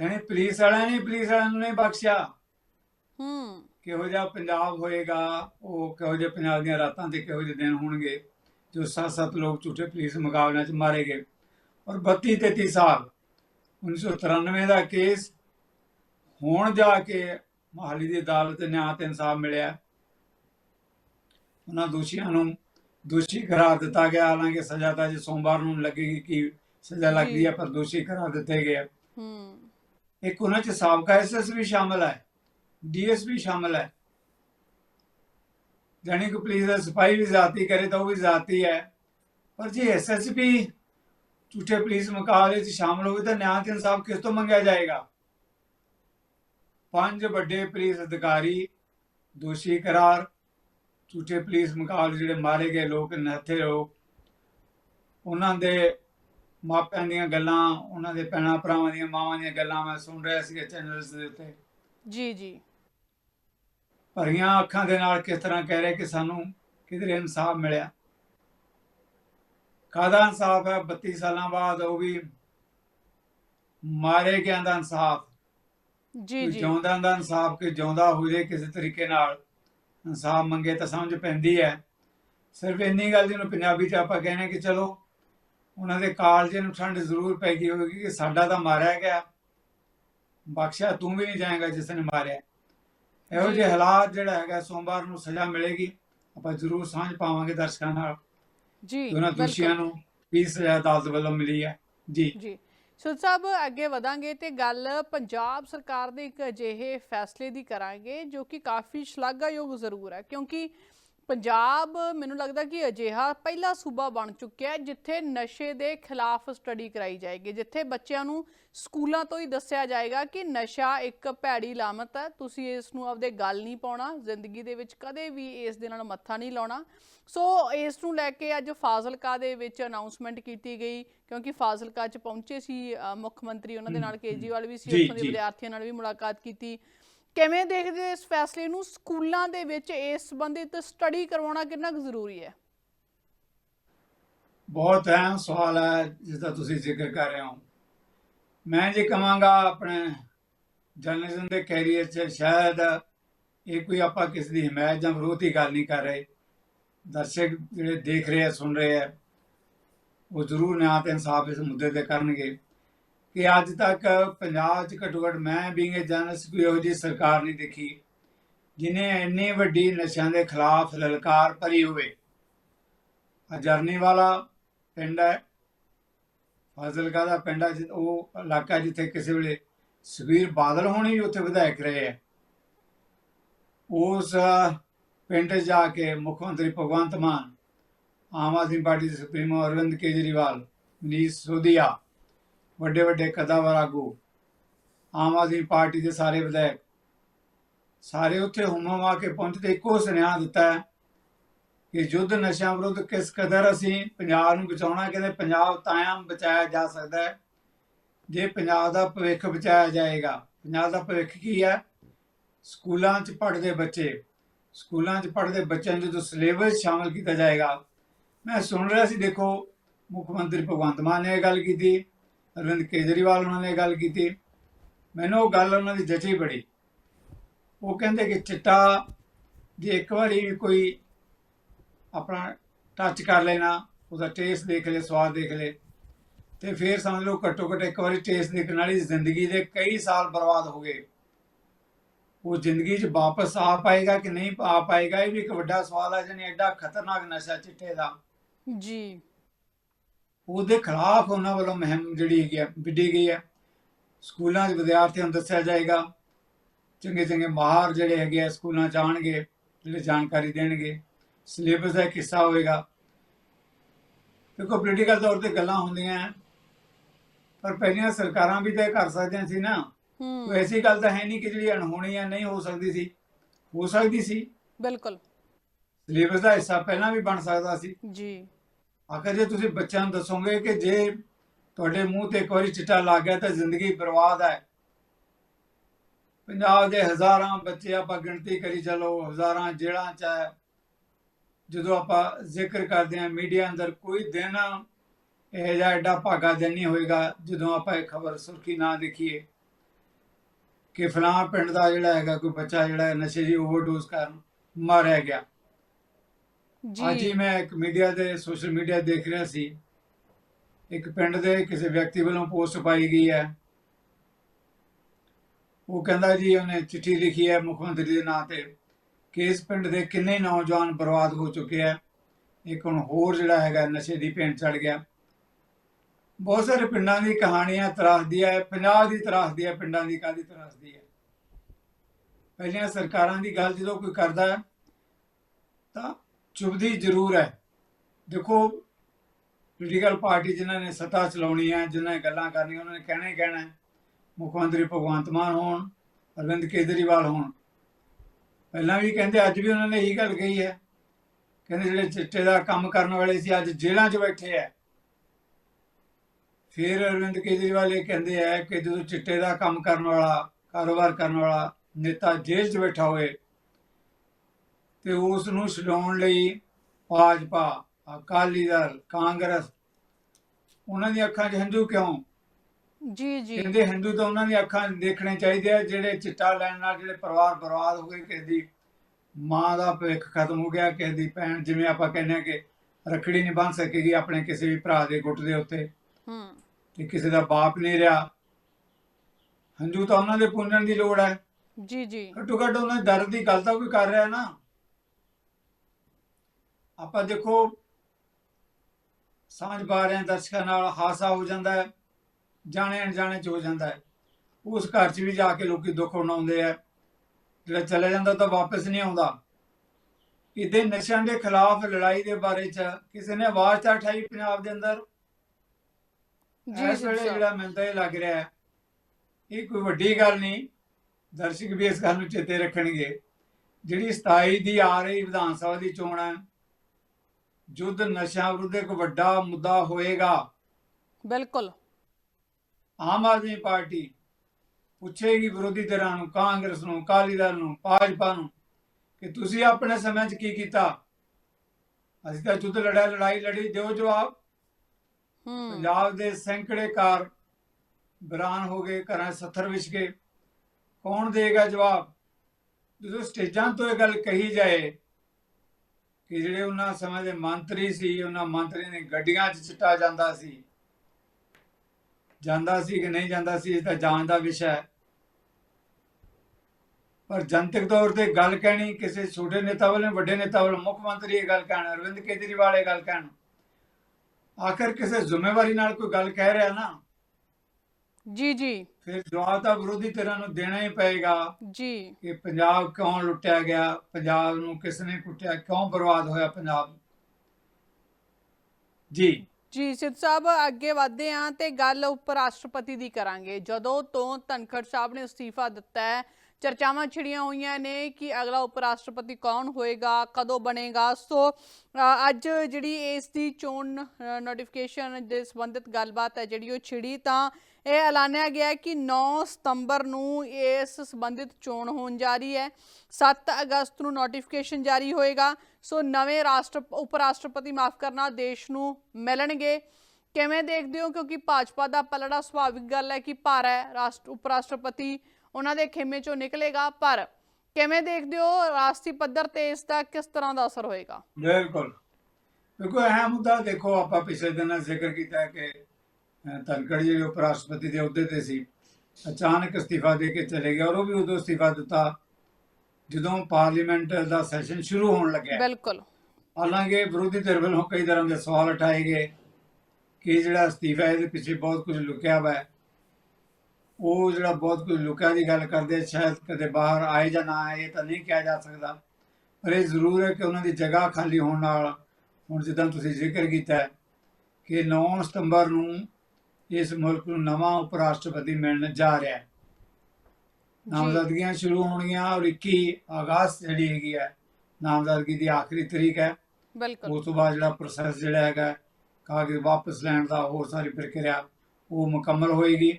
ਯਾਨੀ ਪੁਲਿਸ ਵਾਲਿਆਂ ਨੇ ਪੁਲਿਸ ਵਾਲਿਆਂ ਨੂੰ ਨਹੀਂ ਬਖਸ਼ਿਆ। ਹੂੰ। ਕਿਹੋ ਜਿਹਾ ਪੰਜਾਬ ਹੋਏਗਾ ਉਹ ਕਿਹੋ ਜਿਹੇ ਪੰਜਾਬ ਦੀਆਂ ਰਾਤਾਂ ਤੇ ਕਿਹੋ ਜਿਹੇ ਦਿਨ ਹੋਣਗੇ ਜੋ ਸੱਤ ਸੱਤ ਲੋਕ ਝੂਠੇ ਪੁਲਿਸ ਮੁਕਾਬਲਿਆਂ 'ਚ ਮਾਰੇ ਗਏ। ਔਰ 32 33 ਸਾਲ 1993 ਦਾ ਕੇਸ ਹੁਣ ਜਾ ਕੇ ਮਹਾਲੀ ਦੀ ਅਦਾਲਤ ਨੇ ਨਿਆਂ ਤੇ ਇਨਸਾਫ ਮਿਲਿਆ। ਉਹਨਾਂ ਦੋਸ਼ੀਆਂ ਨੂੰ ਦੋਸ਼ੀ ਕਰਾਰ ਦਿੱਤਾ ਗਿਆ। ਹਾਲਾਂਕਿ ਸਜ਼ਾ ਤਾਂ ਜੇ ਸੋਮਵਾਰ ਨੂੰ ਲੱਗੇਗੀ ਕਿ ਸਜ਼ਾ ਲੱਗਦੀ ਹੈ ਪਰ ਦੋਸ਼ੀ ਕਰਾਰ ਦਿੱਤੇ ਗਏ ਹੂੰ। ਇੱਕ ਉਹਨਾਂ 'ਚ ਸਾਬਕਾ ਐਸਐਸ ਵੀ ਸ਼ਾਮਲ ਹੈ ਡੀਐਸਪੀ ਸ਼ਾਮਲ ਹੈ। ਜਾਨੀ ਕਿ ਪੁਲਿਸ ਦਾ ਸਿਪਾਹੀ ਵੀ ਜ਼ਾਤੀ ਕਰੇ ਤਾਂ ਉਹ ਵੀ ਜ਼ਾਤੀ ਹੈ। ਪਰ ਜੇ ਐਸਐਸਪੀ ਝੂਠੇ ਪੁਲਿਸ ਮੁਕਾਬਲੇ 'ਚ ਸ਼ਾਮਲ ਹੋਵੇ ਤਾਂ ਨਿਆਂ ਤੇ ਇਨਸਾਫ ਕਿਸ ਤੋਂ ਮੰਗਿਆ ਜਾਏਗਾ? ਪੰਜ ਵੱਡੇ ਪੁਲਿਸ ਅਧਿਕਾਰੀ ਦੋਸ਼ੀ ਕਰਾਰ ਝੂਠੇ ਪੁਲਿਸ ਮੁਕਾਬਲੇ ਜਿਹੜੇ ਮਾਰੇ ਗਏ ਲੋਕ ਨੱਥੇ ਲੋਕ ਉਹਨਾਂ ਦੇ ਮਾਪਿਆਂ ਦੀਆਂ ਗੱਲਾਂ ਉਹਨਾਂ ਦੇ ਭੈਣਾਂ ਭਰਾਵਾਂ ਦੀਆਂ ਮਾਵਾਂ ਦੀਆਂ ਗੱਲਾਂ ਮੈਂ ਸੁਣ ਰਿਹਾ ਸੀ ਚੈਨਲਸ ਦੇ ਉੱਤੇ। ਜੀ ਜੀ। ਭਰੀਆਂ ਅੱਖਾਂ ਦੇ ਨਾਲ ਕਿਸ ਤਰ੍ਹਾਂ ਕਹਿ ਰਹੇ ਕਿ ਸਾਨੂੰ ਕਿਧਰੇ ਇਨਸਾਫ ਮਿਲਿਆ? ਕਾਹਦਾ ਇਨਸਾਫ ਹੈ? 32 ਸਾਲਾਂ ਬਾਅਦ ਉਹ ਵੀ ਮਾਰੇ ਗਿਆ ਦਾ ਇਨਸਾਫ। ਜੀ ਜੀ। ਜਿਉਂਦਾ ਦਾ ਇਨਸਾਫ ਕਿ ਜਿਉਂਦਾ ਹੋ ਜੇ ਕਿਸੇ ਤਰੀਕੇ ਨਾਲ। ਇਨਸਾਫ ਮੰਗੇ ਤਾਂ ਸਮਝ ਪੈਂਦੀ ਹੈ। ਸਿਰਫ ਇੰਨੀ ਗੱਲ ਜਿਹਨੂੰ ਪੰਜਾਬੀ ਚ ਆਪਾਂ ਕਹਿੰਦੇ ਕਿ ਚਲੋ ਉਹਨਾਂ ਦੇ ਕਾਲਜੇ ਨੂੰ ਠੰਡ ਜ਼ਰੂਰ ਪੈ ਗਈ ਹੋਵੇਗੀ ਕਿ ਸਾਡਾ ਤਾਂ ਮਾਰਿਆ ਗਿਆ। ਬਖਸ਼ਿਆ ਤੂੰ ਵੀ ਨਹੀਂ ਜਾਏਗਾ ਜਿਸ ਨੇ ਮਾਰਿਆ। ਇਹੋ। ਜਿਹੇ ਹਾਲਾਤ ਜਿਹੜਾ ਹੈਗਾ ਸੋਮਵਾਰ ਨੂੰ ਸਜ਼ਾ ਮਿਲੇਗੀ। ਆਪਾਂ ਜ਼ਰੂਰ ਸਾਂਝ ਪਾਵਾਂਗੇ ਦਰਸ਼ਕਾਂ ਨਾਲ। ਜੀ ਉਹਨਾਂ ਦੋਸ਼ੀਆਂ। ਨੂੰ ਕੀ ਸਜ਼ਾ ਅਦਾਲਤ ਵੱਲੋਂ ਮਿਲੀ ਹੈ। ਜੀ। ਜੀ। ਸੁਦ ਸਾਹਿਬ, ਅੱਗੇ ਵਧਾਂਗੇ ਤੇ ਗੱਲ ਪੰਜਾਬ ਸਰਕਾਰ ਦੇ ਇੱਕ ਅਜਿਹੇ ਫੈਸਲੇ ਦੀ ਕਰਾਂਗੇ ਜੋ ਕਿ ਕਾਫੀ ਸ਼ਲਾਘਾਯੋਗ ਜ਼ਰੂਰ ਹੈ, ਕਿਉਂਕਿ ਪੰਜਾਬ ਮੈਨੂੰ ਲੱਗਦਾ ਕਿ ਅਜਿਹਾ ਪਹਿਲਾ ਸੂਬਾ ਬਣ ਚੁੱਕਿਆ ਹੈ ਜਿੱਥੇ ਨਸ਼ੇ ਦੇ ਖਿਲਾਫ ਸਟੱਡੀ ਕਰਾਈ ਜਾਏਗੀ, ਜਿੱਥੇ ਬੱਚਿਆਂ ਨੂੰ ਸਕੂਲਾਂ ਤੋਂ ਹੀ ਦੱਸਿਆ ਜਾਏਗਾ ਕਿ ਨਸ਼ਾ ਇੱਕ ਭੈੜੀ ਲਾਮਤ ਹੈ, ਤੁਸੀਂ ਇਸ ਨੂੰ ਆਪਦੇ ਗੱਲ ਨਹੀਂ ਪਾਉਣਾ, ਜ਼ਿੰਦਗੀ ਦੇ ਵਿੱਚ ਕਦੇ ਵੀ ਇਸ ਦੇ ਨਾਲ ਮੱਥਾ ਨਹੀਂ ਲਾਉਣਾ। ਸੋ ਇਸ ਨੂੰ ਲੈ ਕੇ ਅੱਜ ਫਾਜ਼ਿਲਕਾ ਦੇ ਵਿੱਚ ਅਨਾਉਂਸਮੈਂਟ ਕੀਤੀ ਗਈ ਕਿਉਂਕਿ ਫਾਜ਼ਿਲਕਾ 'ਚ ਪਹੁੰਚੇ ਸੀ ਮੁੱਖ ਮੰਤਰੀ ਉਹਨਾਂ ਦੇ ਨਾਲ ਕੇਜਰੀਵਾਲ ਵੀ ਸੀ ਉੱਥੋਂ ਦੇ। ਵਿਦਿਆਰਥੀਆਂ ਨਾਲ ਵੀ ਮੁਲਾਕਾਤ ਕੀਤੀ। ਕਿਵੇਂ ਦੇਖਦੇ ਇਸ ਫੈਸਲੇ ਨੂੰ? ਸਕੂਲਾਂ ਦੇ ਵਿੱਚ ਇਸ ਸੰਬੰਧਿਤ ਸਟੱਡੀ ਕਰਵਾਉਣਾ ਕਿੰਨਾ ਕੁ ਜ਼ਰੂਰੀ ਹੈ? ਬਹੁਤ ਅਹਿਮ ਸਵਾਲ ਹੈ ਜਿਸ ਦਾ ਤੁਸੀਂ ਜ਼ਿਕਰ ਕਰ ਰਹੇ ਹੋ। ਮੈਂ ਜੇ ਕਹਾਂਗਾ ਆਪਣੇ ਜਰਨਲਿਜ਼ਮ ਦੇ ਕੈਰੀਅਰ 'ਚ ਸ਼ਾਇਦ ਇਹ ਕੋਈ ਆਪਾਂ ਕਿਸੇ ਦੀ ਹਮਾਇਤ ਜਾਂ ਵਿਰੋਧ ਦੀ ਗੱਲ ਨਹੀਂ ਕਰ ਰਹੇ। ਦਰਸ਼ਕ ਜਿਹੜੇ ਦੇਖ ਰਹੇ ਆ, ਸੁਣ ਰਹੇ ਆ, ਉਹ ਜ਼ਰੂਰ ਨਿਆਂ ਤੇ ਇਨਸਾਫ ਇਸ ਮੁੱਦੇ ਤੇ ਕਰਨਗੇ ਕਿ ਅੱਜ ਤੱਕ ਪੰਜਾਬ 'ਚ ਘੱਟੋ ਘੱਟ ਮੈਂ ਬੀਇੰਗ ਏ ਜਰਨਲਿਸਟ ਕੋਈ ਇਹੋ ਜਿਹੀ ਸਰਕਾਰ ਨਹੀਂ ਦੇਖੀ ਜਿਨੇ ਇੰਨੀ ਵੱਡੀ ਨਸ਼ਿਆਂ ਦੇ ਖਿਲਾਫ ਲਲਕਾਰ ਭਰੀ ਹੋਵੇ। ਅਜਰਨੀ ਵਾਲਾ ਪਿੰਡ ਹੈ, ਫਾਜ਼ਿਲਕਾ ਦਾ ਪਿੰਡ ਹੈ, ਜਿ- ਉਹ ਇਲਾਕਾ ਜਿੱਥੇ ਕਿਸੇ ਵੇਲੇ ਸੁਖਬੀਰ ਬਾਦਲ ਹੋਣੀ ਵੀ ਉੱਥੇ ਵਿਧਾਇਕ ਰਹੇ ਹੈ ਉਸ ਪਿੰਡ ਜਾ ਕੇ ਮੁੱਖ ਮੰਤਰੀ ਭਗਵੰਤ ਮਾਨ, ਆਮ ਆਦਮੀ ਪਾਰਟੀ ਦੇ ਸੁਪਰੀਮੋ ਅਰਵਿੰਦ ਕੇਜਰੀਵਾਲ ਮਨੀਸ਼ ਸਿਸੋਦੀਆ ਵੱਡੇ ਵੱਡੇ ਕਦਾਵਰ ਆਗੂ, ਆਮ ਆਦਮੀ ਪਾਰਟੀ ਦੇ ਸਾਰੇ ਵਿਧਾਇਕ, ਸਾਰੇ ਉੱਥੇ ਹੁਮਾ ਕੇ ਪਹੁੰਚਦੇ ਇੱਕੋ ਸੁਨੇਹਾ ਦਿੱਤਾ ਹੈ ਕਿ ਯੁੱਧ ਨਸ਼ਿਆਂ ਵਿਰੁੱਧ ਕਿਸ ਕਦਰ ਅਸੀਂ ਪੰਜਾਬ ਨੂੰ ਬਚਾਉਣਾ ਕਹਿੰਦੇ ਪੰਜਾਬ ਤਾਂ ਬਚਾਇਆ ਜਾ ਸਕਦਾ ਹੈ। ਜੇ ਪੰਜਾਬ ਦਾ ਭਵਿੱਖ ਬਚਾਇਆ ਜਾਏਗਾ, ਪੰਜਾਬ ਦਾ ਭਵਿੱਖ ਕੀ ਹੈ? ਸਕੂਲਾਂ 'ਚ ਪੜ੍ਹਦੇ ਬੱਚੇ ਸਕੂਲਾਂ 'ਚ ਪੜ੍ਹਦੇ ਬੱਚਿਆਂ ਨੂੰ ਜਦੋਂ ਸਿਲੇਬਸ ਸ਼ਾਮਲ ਕੀਤਾ ਜਾਏਗਾ, ਮੈਂ ਸੁਣ ਰਿਹਾ ਸੀ, ਦੇਖੋ, ਮੁੱਖ ਮੰਤਰੀ ਭਗਵੰਤ ਮਾਨ ਨੇ ਇਹ ਗੱਲ ਕੀਤੀ, ਅਰਵਿੰਦ ਕੇਜਰੀਵਾਲ ਉਹਨਾਂ ਨੇ ਇਹ ਗੱਲ ਕੀਤੀ, ਮੈਨੂੰ ਉਹ ਗੱਲ ਉਹਨਾਂ ਦੀ ਜਚੀ ਬੜੀ। ਉਹ ਕਹਿੰਦੇ ਕਿ ਚਿੱਟਾ ਜੇ ਇੱਕ ਵਾਰੀ ਵੀ ਕੋਈ ਆਪਣਾ ਟੱਚ ਕਰ ਲੈਣਾ ਉਹਦਾ ਟੇਸਟ ਦੇਖ ਲੈ ਸਵਾਦ ਦੇਖ ਲੈ ਤੇ ਫਿਰ ਸਮਝ ਲਓ ਘੱਟੋ ਘੱਟ ਇੱਕ ਵਾਰੀ ਟੇਸਟ ਦੇਖਣ ਵਾਲੀ ਜ਼ਿੰਦਗੀ ਦੇ ਕਈ ਸਾਲ ਬਰਬਾਦ ਹੋ ਗਏ। ਉਹ ਜ਼ਿੰਦਗੀ 'ਚ ਵਾਪਸ ਆ ਪਾਏਗਾ ਕਿ ਨਹੀਂ ਆ ਪਾਏਗਾ ਇਹ ਵੀ ਇੱਕ ਵੱਡਾ ਸਵਾਲ ਹੈ ਜਨੇ ਐਡਾ ਖਤਰਨਾਕ ਨਸ਼ਾ ਚਿੱਟੇ ਦਾ। ਜੀ। ਉਹਦੇ ਖਿਲਾਫ ਉਹਨਾਂ ਵੱਲੋਂ ਮੁਹਿੰਮ ਜਿਹੜੀ ਹੈਗੀ ਵਿੱਢੀ ਗਈ ਹੈ ਸਕੂਲਾਂ 'ਚ ਵਿਦਿਆਰਥੀਆਂ ਨੂੰ ਦੱਸਿਆ ਜਾਏਗਾ। ਚੰਗੇ ਚੰਗੇ ਮਾਹਰ ਜਿਹੜੇ ਹੈਗੇ ਸਕੂਲਾਂ 'ਚ ਆਉਣਗੇ ਜਿਹੜੇ ਜਾਣਕਾਰੀ ਦੇਣਗੇ। ਸਿਲੇਬਸ ਦਾ ਹਿੱਸਾ ਹੋਵੇਗਾ ਦੇਖੋ ਪੋਲੀਟੀਕਲ ਤੌਰ ਤੇ ਗੱਲਾਂ ਹੁੰਦੀਆਂ ਪਰ ਪਹਿਲੀਆਂ ਸਰਕਾਰਾਂ ਵੀ ਤਾਂ ਇਹ ਕਰ ਸਕਦੀਆਂ ਸੀ ਨਾ। ਹੂੰ। ਐਸੀ ਗੱਲ ਤਾਂ ਹੈ ਨਹੀਂ ਕਿ ਜਿਹੜੀ ਅਣਹੋਣੀ ਆ ਨਹੀਂ ਹੋ ਸਕਦੀ ਸੀ। ਹੋ ਸਕਦੀ ਸੀ। ਬਿਲਕੁਲ। ਸਿਲੇਬਸ ਦਾ ਹਿੱਸਾ ਪਹਿਲਾਂ ਵੀ ਬਣ ਸਕਦਾ ਸੀ। ਜੀ। ਆਖਰ ਜੇ ਤੁਸੀਂ ਬੱਚਿਆਂ ਨੂੰ ਦੱਸੋਗੇ ਕਿ ਜੇ ਤੁਹਾਡੇ ਮੂੰਹ ਤੇ ਇੱਕ ਵਾਰੀ ਚਿੱਟਾ ਲੱਗ ਗਿਆ ਤਾਂ ਜ਼ਿੰਦਗੀ ਬਰਬਾਦ ਹੈ। ਪੰਜਾਬ ਦੇ ਹਜ਼ਾਰਾਂ ਬੱਚੇ ਆਪਾਂ ਗਿਣਤੀ ਕਰੀ ਚਲੋ ਹਜ਼ਾਰਾਂ ਜੇਲ੍ਹਾਂ ਚ ਹੈ। ਜਦੋਂ ਆਪਾਂ ਜ਼ਿਕਰ ਕਰਦੇ ਹਾਂ ਮੀਡੀਆ ਅੰਦਰ ਕੋਈ ਦਿਨ ਇਹ ਜਿਹਾ ਐਡਾ ਭਾਗਾ ਨਹੀਂ ਹੋਏਗਾ ਜਦੋਂ ਆਪਾਂ ਇਹ ਖਬਰ ਸੁਰਖੀ ਨਾ ਦੇਖੀਏ। ਕਿ ਫਲਾਂ ਪਿੰਡ ਦਾ ਜਿਹੜਾ ਹੈਗਾ ਕੋਈ ਬੱਚਾ ਜਿਹੜਾ ਨਸ਼ੇ ਦੀ ਓਵਰਡੋਜ਼ ਕਾਰਨ ਮਾਰਿਆ ਗਿਆ। ਅੱਜ ਹੀ ਜੀ ਮੈਂ ਇੱਕ ਮੀਡੀਆ ਦੇ ਸੋਸ਼ਲ ਮੀਡੀਆ ਦੇਖ ਰਿਹਾ ਸੀ। ਇੱਕ ਪਿੰਡ ਦੇ ਕਿਸੇ ਵਿਅਕਤੀ ਵੱਲੋਂ ਪੋਸਟ ਪਾਈ ਗਈ ਹੈ। ਉਹ ਕਹਿੰਦਾ ਜੀ ਉਹਨੇ ਚਿੱਠੀ ਲਿਖੀ ਹੈ ਮੁੱਖ ਮੰਤਰੀ ਦੇ ਨਾਂ ਤੇ ਕਿ ਇਸ ਪਿੰਡ ਦੇ ਕਿੰਨੇ ਨੌਜਵਾਨ ਬਰਬਾਦ ਹੋ ਚੁੱਕੇ ਆ ਇੱਕ ਹੁਣ ਹੋਰ ਜਿਹੜਾ ਹੈਗਾ ਨਸ਼ੇ ਦੀ ਭੇਂਟ ਚੜ ਗਿਆ। ਬਹੁਤ ਸਾਰੇ ਪਿੰਡਾਂ ਦੀ ਕਹਾਣੀਆਂ ਤਰਾਸਦੀ ਹੈ, ਪੰਜਾਬ ਦੀ ਤਰਾਸਦੀ ਹੈ, ਪਿੰਡਾਂ ਦੀ ਕਾਦੀ ਤਰਾਸਦੀ ਹੈ। ਪਹਿਲੀਆਂ ਸਰਕਾਰਾਂ ਦੀ ਗੱਲ ਜਦੋਂ ਕੋਈ ਕਰਦਾ ਹੈ, ਤਾਂ ਚੁਭਦੀ ਜ਼ਰੂਰ ਹੈ। ਦੇਖੋ ਪੋਲੀਟੀਕਲ ਪਾਰਟੀ ਜਿਨ੍ਹਾਂ ਨੇ ਸੱਤਾ ਚਲਾਉਣੀ ਹੈ ਜਿਨ੍ਹਾਂ ਨੇ ਗੱਲਾਂ ਕਰਨੀਆਂ, ਉਹਨਾਂ ਨੇ ਕਹਿਣਾ ਹੀ ਕਹਿਣਾ ਮੁੱਖ ਮੰਤਰੀ ਭਗਵੰਤ ਮਾਨ ਹੋਣ, ਅਰਵਿੰਦ ਕੇਜਰੀਵਾਲ ਹੋਣ। ਪਹਿਲਾਂ ਵੀ ਕਹਿੰਦੇ, ਅੱਜ ਵੀ ਉਹਨਾਂ ਨੇ ਇਹੀ ਗੱਲ ਕਹੀ ਹੈ। ਕਹਿੰਦੇ ਜਿਹੜੇ ਚਿੱਟੇ ਦਾ ਕੰਮ ਕਰਨ ਵਾਲੇ ਸੀ, ਅੱਜ ਜੇਲ੍ਹਾਂ 'ਚ ਬੈਠੇ ਹੈ। ਫਿਰ ਅਰਵਿੰਦ ਕੇਜਰੀਵਾਲ ਇਹ ਕਹਿੰਦੇ ਹੈ ਕਿ ਜਦੋਂ ਚਿੱਟੇ ਦਾ ਕੰਮ ਕਰਨ ਵਾਲਾ ਕਾਰੋਬਾਰ ਕਰਨ ਵਾਲਾ ਨੇਤਾ ਜੇਲ੍ਹ 'ਚ ਬੈਠਾ ਹੋਵੇ ਤੇ ਉਸ ਨੂੰ ਛਡਾਉਣ ਲਈ ਭਾਜਪਾ ਅਕਾਲੀ ਦਲ ਕਾਂਗਰਸ ਉਹਨਾਂ ਦੀਆਂ ਅੱਖਾਂ 'ਚ ਹੰਝੂ ਕਿਉਂ? ਜੀ ਜੀ। ਕਹਿੰਦੇ ਹਿੰਦੂ ਤਾਂ ਉਹਨਾਂ ਦੀਆਂ ਅੱਖਾਂ ਦੇਖਣੇ ਚਾਹੀਦੇ ਆ ਜਿਹੜੇ ਚਿੱਟਾ ਲੈਣ ਨਾਲ ਜਿਹੜੇ ਪਰਿਵਾਰ ਬਰਬਾਦ ਹੋ ਗਏ ਕਿਸੇ ਦੀ ਮਾਂ ਦਾ ਭਵਿੱਖ ਖਤਮ ਹੋ ਗਿਆ ਕਿਸੇ ਦੀ ਭੈਣ ਜਿਵੇਂ ਆਪਾਂ ਕਹਿੰਦੇ ਆ ਕਿ ਰੱਖੜੀ ਨਹੀਂ ਬੰਨ ਸਕੇਗੀ ਆਪਣੇ ਕਿਸੇ ਵੀ ਭਰਾ ਦੇ ਗੁੱਟ ਦੇ ਉੱਤੇ। ਹੂੰ। ਤੇ ਕਿਸੇ ਦਾ ਬਾਪ ਨਹੀਂ ਰਿਹਾ। ਹੰਝੂ ਤਾਂ ਉਹਨਾਂ ਦੇ ਪੁੰਨਣ ਦੀ ਲੋੜ ਹੈ। ਜੀ ਜੀ। ਘੱਟੋ ਘੱਟ ਉਹਨਾਂ ਦੇ ਦਰਦ ਦੀ ਗੱਲ ਤਾਂ ਕੋਈ ਕਰ ਰਿਹਾ ਨਾ। ਆਪਾਂ ਦੇਖੋ ਸਮਝ ਪਾ ਰਹੇ ਦਰਸ਼ਕਾਂ ਨਾਲ ਹਾਸਾ ਹੋ ਜਾਂਦਾ ਹੈ ਜਾਣੇ ਅਣਜਾਣੇ ਚ ਹੋ ਜਾਂਦਾ ਹੈ। ਉਸ ਘਰ 'ਚ ਵੀ ਜਾ ਕੇ ਲੋਕੀ ਦੁੱਖ ਮਨਾਉਂਦੇ ਆ। ਜਿਹੜਾ ਚਲਾ ਜਾਂਦਾ ਤਾਂ ਵਾਪਸ ਨਹੀਂ ਆਉਂਦਾ। ਇਹਦੇ ਨਸ਼ਿਆਂ ਦੇ ਖਿਲਾਫ ਲੜਾਈ ਦੇ ਬਾਰੇ ਚ ਕਿਸੇ ਨੇ ਆਵਾਜ਼ ਤਾਂ ਉਠਾਈ ਪੰਜਾਬ ਦੇ ਅੰਦਰ? ਜੀ ਇਸ ਵੇਲੇ ਜਿਹੜਾ ਮੈਨੂੰ ਤਾਂ ਇਹ ਲੱਗ ਰਿਹਾ ਹੈ ਇਹ ਕੋਈ ਵੱਡੀ ਗੱਲ ਨਹੀਂ ਦਰਸ਼ਕ ਵੀ ਇਸ ਗੱਲ ਨੂੰ ਚੇਤੇ ਰੱਖਣਗੇ। ਜਿਹੜੀ 27 ਦੀ ਆ ਰਹੀ ਵਿਧਾਨ ਸਭਾ ਦੀ ਚੋਣ ਹੈ ਯੁੱਧ ਨਸ਼ਾ ਵਿਰੁੱਧ ਇੱਕ ਵੱਡਾ ਮੁੱਦਾ ਹੋਏਗਾ। ਬਿਲਕੁਲ। ਆਮ ਆਦਮੀ ਪਾਰਟੀ ਪੁੱਛੇਗੀ ਵਿਰੋਧੀ ਧਿਰਾਂ ਨੂੰ ਕਾਂਗਰਸ ਨੂੰ ਅਕਾਲੀ ਦਲ ਨੂੰ ਭਾਜਪਾ ਨੂੰ ਕਿ ਤੁਸੀਂ ਆਪਣੇ ਸਮੇਂ 'ਚ ਕੀ ਕੀਤਾ? ਅਸੀਂ ਤਾਂ ਯੁੱਧ ਲੜਿਆ ਲੜਾਈ ਲੜੀ ਦਿਓ ਜਵਾਬ। ਪੰਜਾਬ ਦੇ ਸੈਂਕੜੇ ਕਾਰ ਬਰਾਨ ਹੋ ਗਏ, ਘਰਾਂ ਸੱਥਰ ਵਿਛ ਗਏ। ਕੌਣ ਦੇਗਾ ਜਵਾਬ? ਜਦੋਂ ਸਟੇਜਾਂ ਤੋਂ ਇਹ ਗੱਲ ਕਹੀ ਜਾਏ ਕਿ ਜਿਹੜੇ ਉਹਨਾਂ ਸਮੇਂ ਦੇ ਮੰਤਰੀ ਸੀ, ਉਹਨਾਂ ਮੰਤਰੀ ਨੇ ਗੱਡੀਆਂ 'ਚ ਚਿੱਟਾ ਜਾਂਦਾ ਸੀ। ਜਾਂਦਾ ਸੀ ਕਿ ਨਹੀਂ ਜਾਂਦਾ ਸੀ, ਇਹ ਤਾਂ ਜਾਣ ਦਾ ਵਿਸ਼ਾ ਹੈ। ਪਰ ਜਨਤਕ ਤੌਰ ਤੇ ਗੱਲ ਕਹਿਣੀ, ਕਿਸੇ ਛੋਟੇ ਨੇਤਾ ਵੱਲੋਂ ਵੱਡੇ ਨੇਤਾ ਵੱਲੋਂ ਮੁੱਖ ਮੰਤਰੀ ਇਹ ਗੱਲ ਕਹਿਣ, ਅਰਵਿੰਦ ਕੇਜਰੀਵਾਲ ਇਹ ਗੱਲ ਕਹਿਣ। ਆਖਰ ਕਿਸੇ ਜ਼ਿੰਮੇਵਾਰੀ ਨਾਲ ਕੋਈ ਗੱਲ ਕਹਿ ਰਿਹਾ ਨਾ ਜੀ ਜੀ। ਫਿਰ ਜਵਾਬ ਤਾਂ ਵਿਰੋਧੀ ਧਿਰਾਂ ਨੂੰ ਦੇਣਾ ਹੀ ਪਏਗਾ ਜੀ। ਕਿ ਪੰਜਾਬ ਕਿਉਂ ਲੁੱਟਿਆ ਗਿਆ ਪੰਜਾਬ ਨੂੰ ਕਿਸ ਨੇ ਕੁੱਟਿਆ ਕਿਉਂ ਬਰਬਾਦ ਹੋਇਆ ਪੰਜਾਬ? ਜੀ। ਜੀ ਸਿੱਧ ਸਾਹਿਬ ਅੱਗੇ ਵਧਦੇ ਹਾਂ ਤੇ ਗੱਲ ਉਪ ਰਾਸ਼ਟਰਪਤੀ ਦੀ ਕਰਾਂਗੇ। ਜਦੋਂ ਤੋਂ ਧਨਖੜ ਸਾਹਿਬ ਨੇ ਅਸਤੀਫਾ ਦਿੱਤਾ ਹੈ ਚਰਚਾਵਾਂ ਛਿੜੀਆਂ ਹੋਈਆਂ ਨੇ ਕਿ ਅਗਲਾ ਉਪ ਰਾਸ਼ਟਰਪਤੀ ਕੌਣ ਹੋਏਗਾ, ਕਦੋਂ ਬਣੇਗਾ। ਸੋ ਅੱਜ ਜਿਹੜੀ ਇਸ ਦੀ ਚੋਣ ਨੋਟੀਫਿਕੇਸ਼ਨ ਦੇ ਸੰਬੰਧਿਤ ਗੱਲਬਾਤ ਹੈ ਜਿਹੜੀ ਉਹ ਛਿੜੀ, ਤਾਂ ਇਹ ਐਲਾਨਿਆ ਗਿਆ ਕਿ 9 ਸਤੰਬਰ ਨੂੰ ਇਸ ਸੰਬੰਧਿਤ ਚੋਣ ਹੋਣ ਜਾ ਰਹੀ ਹੈ। 7 ਅਗਸਤ ਨੂੰ ਨੋਟੀਫਿਕੇਸ਼ਨ ਜਾਰੀ ਹੋਏਗਾ। ਸੋ, ਨਵੇਂ ਰਾਸ਼ਟਰ ਉਪ ਰਾਸ਼ਟਰਪਤੀ ਮਾਫ ਕਰਨਾ ਦੇਸ਼ ਨੂੰ ਮਿਲਣਗੇ। ਕਿਵੇਂ ਦੇਖਦੇ ਹੋ? ਕਿਉਂਕਿ ਭਾਜਪਾ ਦਾ ਪਲੜਾ ਸੁਭਾਵਿਕ ਗੱਲ ਹੈ ਕਿ ਭਾਰ ਹੈ ਰਾਸ਼ਟਰ ਉਪ ਰਾਸ਼ਟਰਪਤੀ ਉਹਨਾਂ ਦੇ ਖੇਮੇ ਚੋਂ ਨਿਕਲੇਗਾ ਪਰ ਕਿਵੇਂ ਦੇਖਦੇ ਹੋ ਰਾਸ਼ਟਰੀ ਪੱਧਰ ਤੇ ਇਸ ਦਾ ਕਿਸ ਤਰ੍ਹਾਂ ਦਾ ਅਸਰ ਹੋਏਗਾ? ਬਿਲਕੁਲ। ਦੇਖੋ ਇਹ ਮੁੱਦਾ ਦੇਖੋ ਆਪਾਂ ਪਿਛਲੇ ਦਿਨਾਂ ਜ਼ਿਕਰ ਕੀਤਾ ਕਿ ਅਹ, ਧਨਖੜ ਜਿਹੜੇ ਉਪ ਰਾਸ਼ਟਰਪਤੀ ਦੇ ਅਹੁਦੇ ਤੇ ਸੀ ਅਚਾਨਕ ਅਸਤੀਫਾ ਦੇ ਕੇ ਚਲੇ ਗਏ ਔਰ ਉਹ ਵੀ ਉਦੋਂ ਅਸਤੀਫਾ ਦਿੱਤਾ ਜਦੋਂ ਪਾਰਲੀਮੈਂਟ ਦਾ ਸੈਸ਼ਨ ਸ਼ੁਰੂ ਹੋਣ ਲੱਗਿਆ। ਬਿਲਕੁਲ। ਹਾਲਾਂਕਿ ਵਿਰੋਧੀ ਧਿਰ ਵੱਲੋਂ ਕਈ ਤਰ੍ਹਾਂ ਦੇ ਸਵਾਲ ਉਠਾਏ ਗਏ ਕਿ ਜਿਹੜਾ ਅਸਤੀਫਾ ਇਹਦੇ ਪਿੱਛੇ ਬਹੁਤ ਕੁਝ ਲੁਕਿਆ ਹੋਇਆ ਹੈ। ਉਹ ਜਿਹੜਾ ਬਹੁਤ ਕੁਝ ਲੁਕਿਆ ਦੀ ਗੱਲ ਕਰਦੇ ਸ਼ਾਇਦ ਕਦੇ ਬਾਹਰ ਆਏ ਜਾਂ ਨਾ ਆਏ ਤਾਂ ਨਹੀਂ ਕਿਹਾ ਜਾ ਸਕਦਾ। ਪਰ ਇਹ ਜ਼ਰੂਰ ਹੈ ਕਿ ਉਹਨਾਂ ਦੀ ਜਗ੍ਹਾ ਖਾਲੀ ਹੋਣ ਨਾਲ ਹੁਣ ਜਿੱਦਾਂ ਤੁਸੀਂ ਜ਼ਿਕਰ ਕੀਤਾ ਹੈ ਕਿ 9 ਸਤੰਬਰ ਨੂੰ ਇਸ ਮੁਲਕ ਨੂੰ ਨਵਾਂ ਉਪ ਰਾਸ਼ਟਰਪਤੀ ਮਿਲਣ ਜਾ ਰਿਹਾ ਹੈ। ਨਾਮਜ਼ਦਗੀਆਂ ਸ਼ੁਰੂ ਹੋਣਗੀਆਂ ਔਰ 21 ਅਗਸਤ ਜਿਹੜੀ ਹੈਗੀ ਹੈ ਨਾਮਜ਼ਦਗੀ ਦੀ ਆਖਰੀ ਤਰੀਕ ਹੈ। ਬਿਲਕੁਲ। ਉਸ ਤੋਂ ਬਾਅਦ ਜਿਹੜਾ ਪ੍ਰੋਸੈਸ ਜਿਹੜਾ ਹੈਗਾ ਕਾਗਜ਼ ਵਾਪਸ ਲੈਣ ਦਾ ਹੋਰ ਸਾਰੀ ਪ੍ਰਕਿਰਿਆ ਉਹ ਮੁਕੰਮਲ ਹੋਏਗੀ।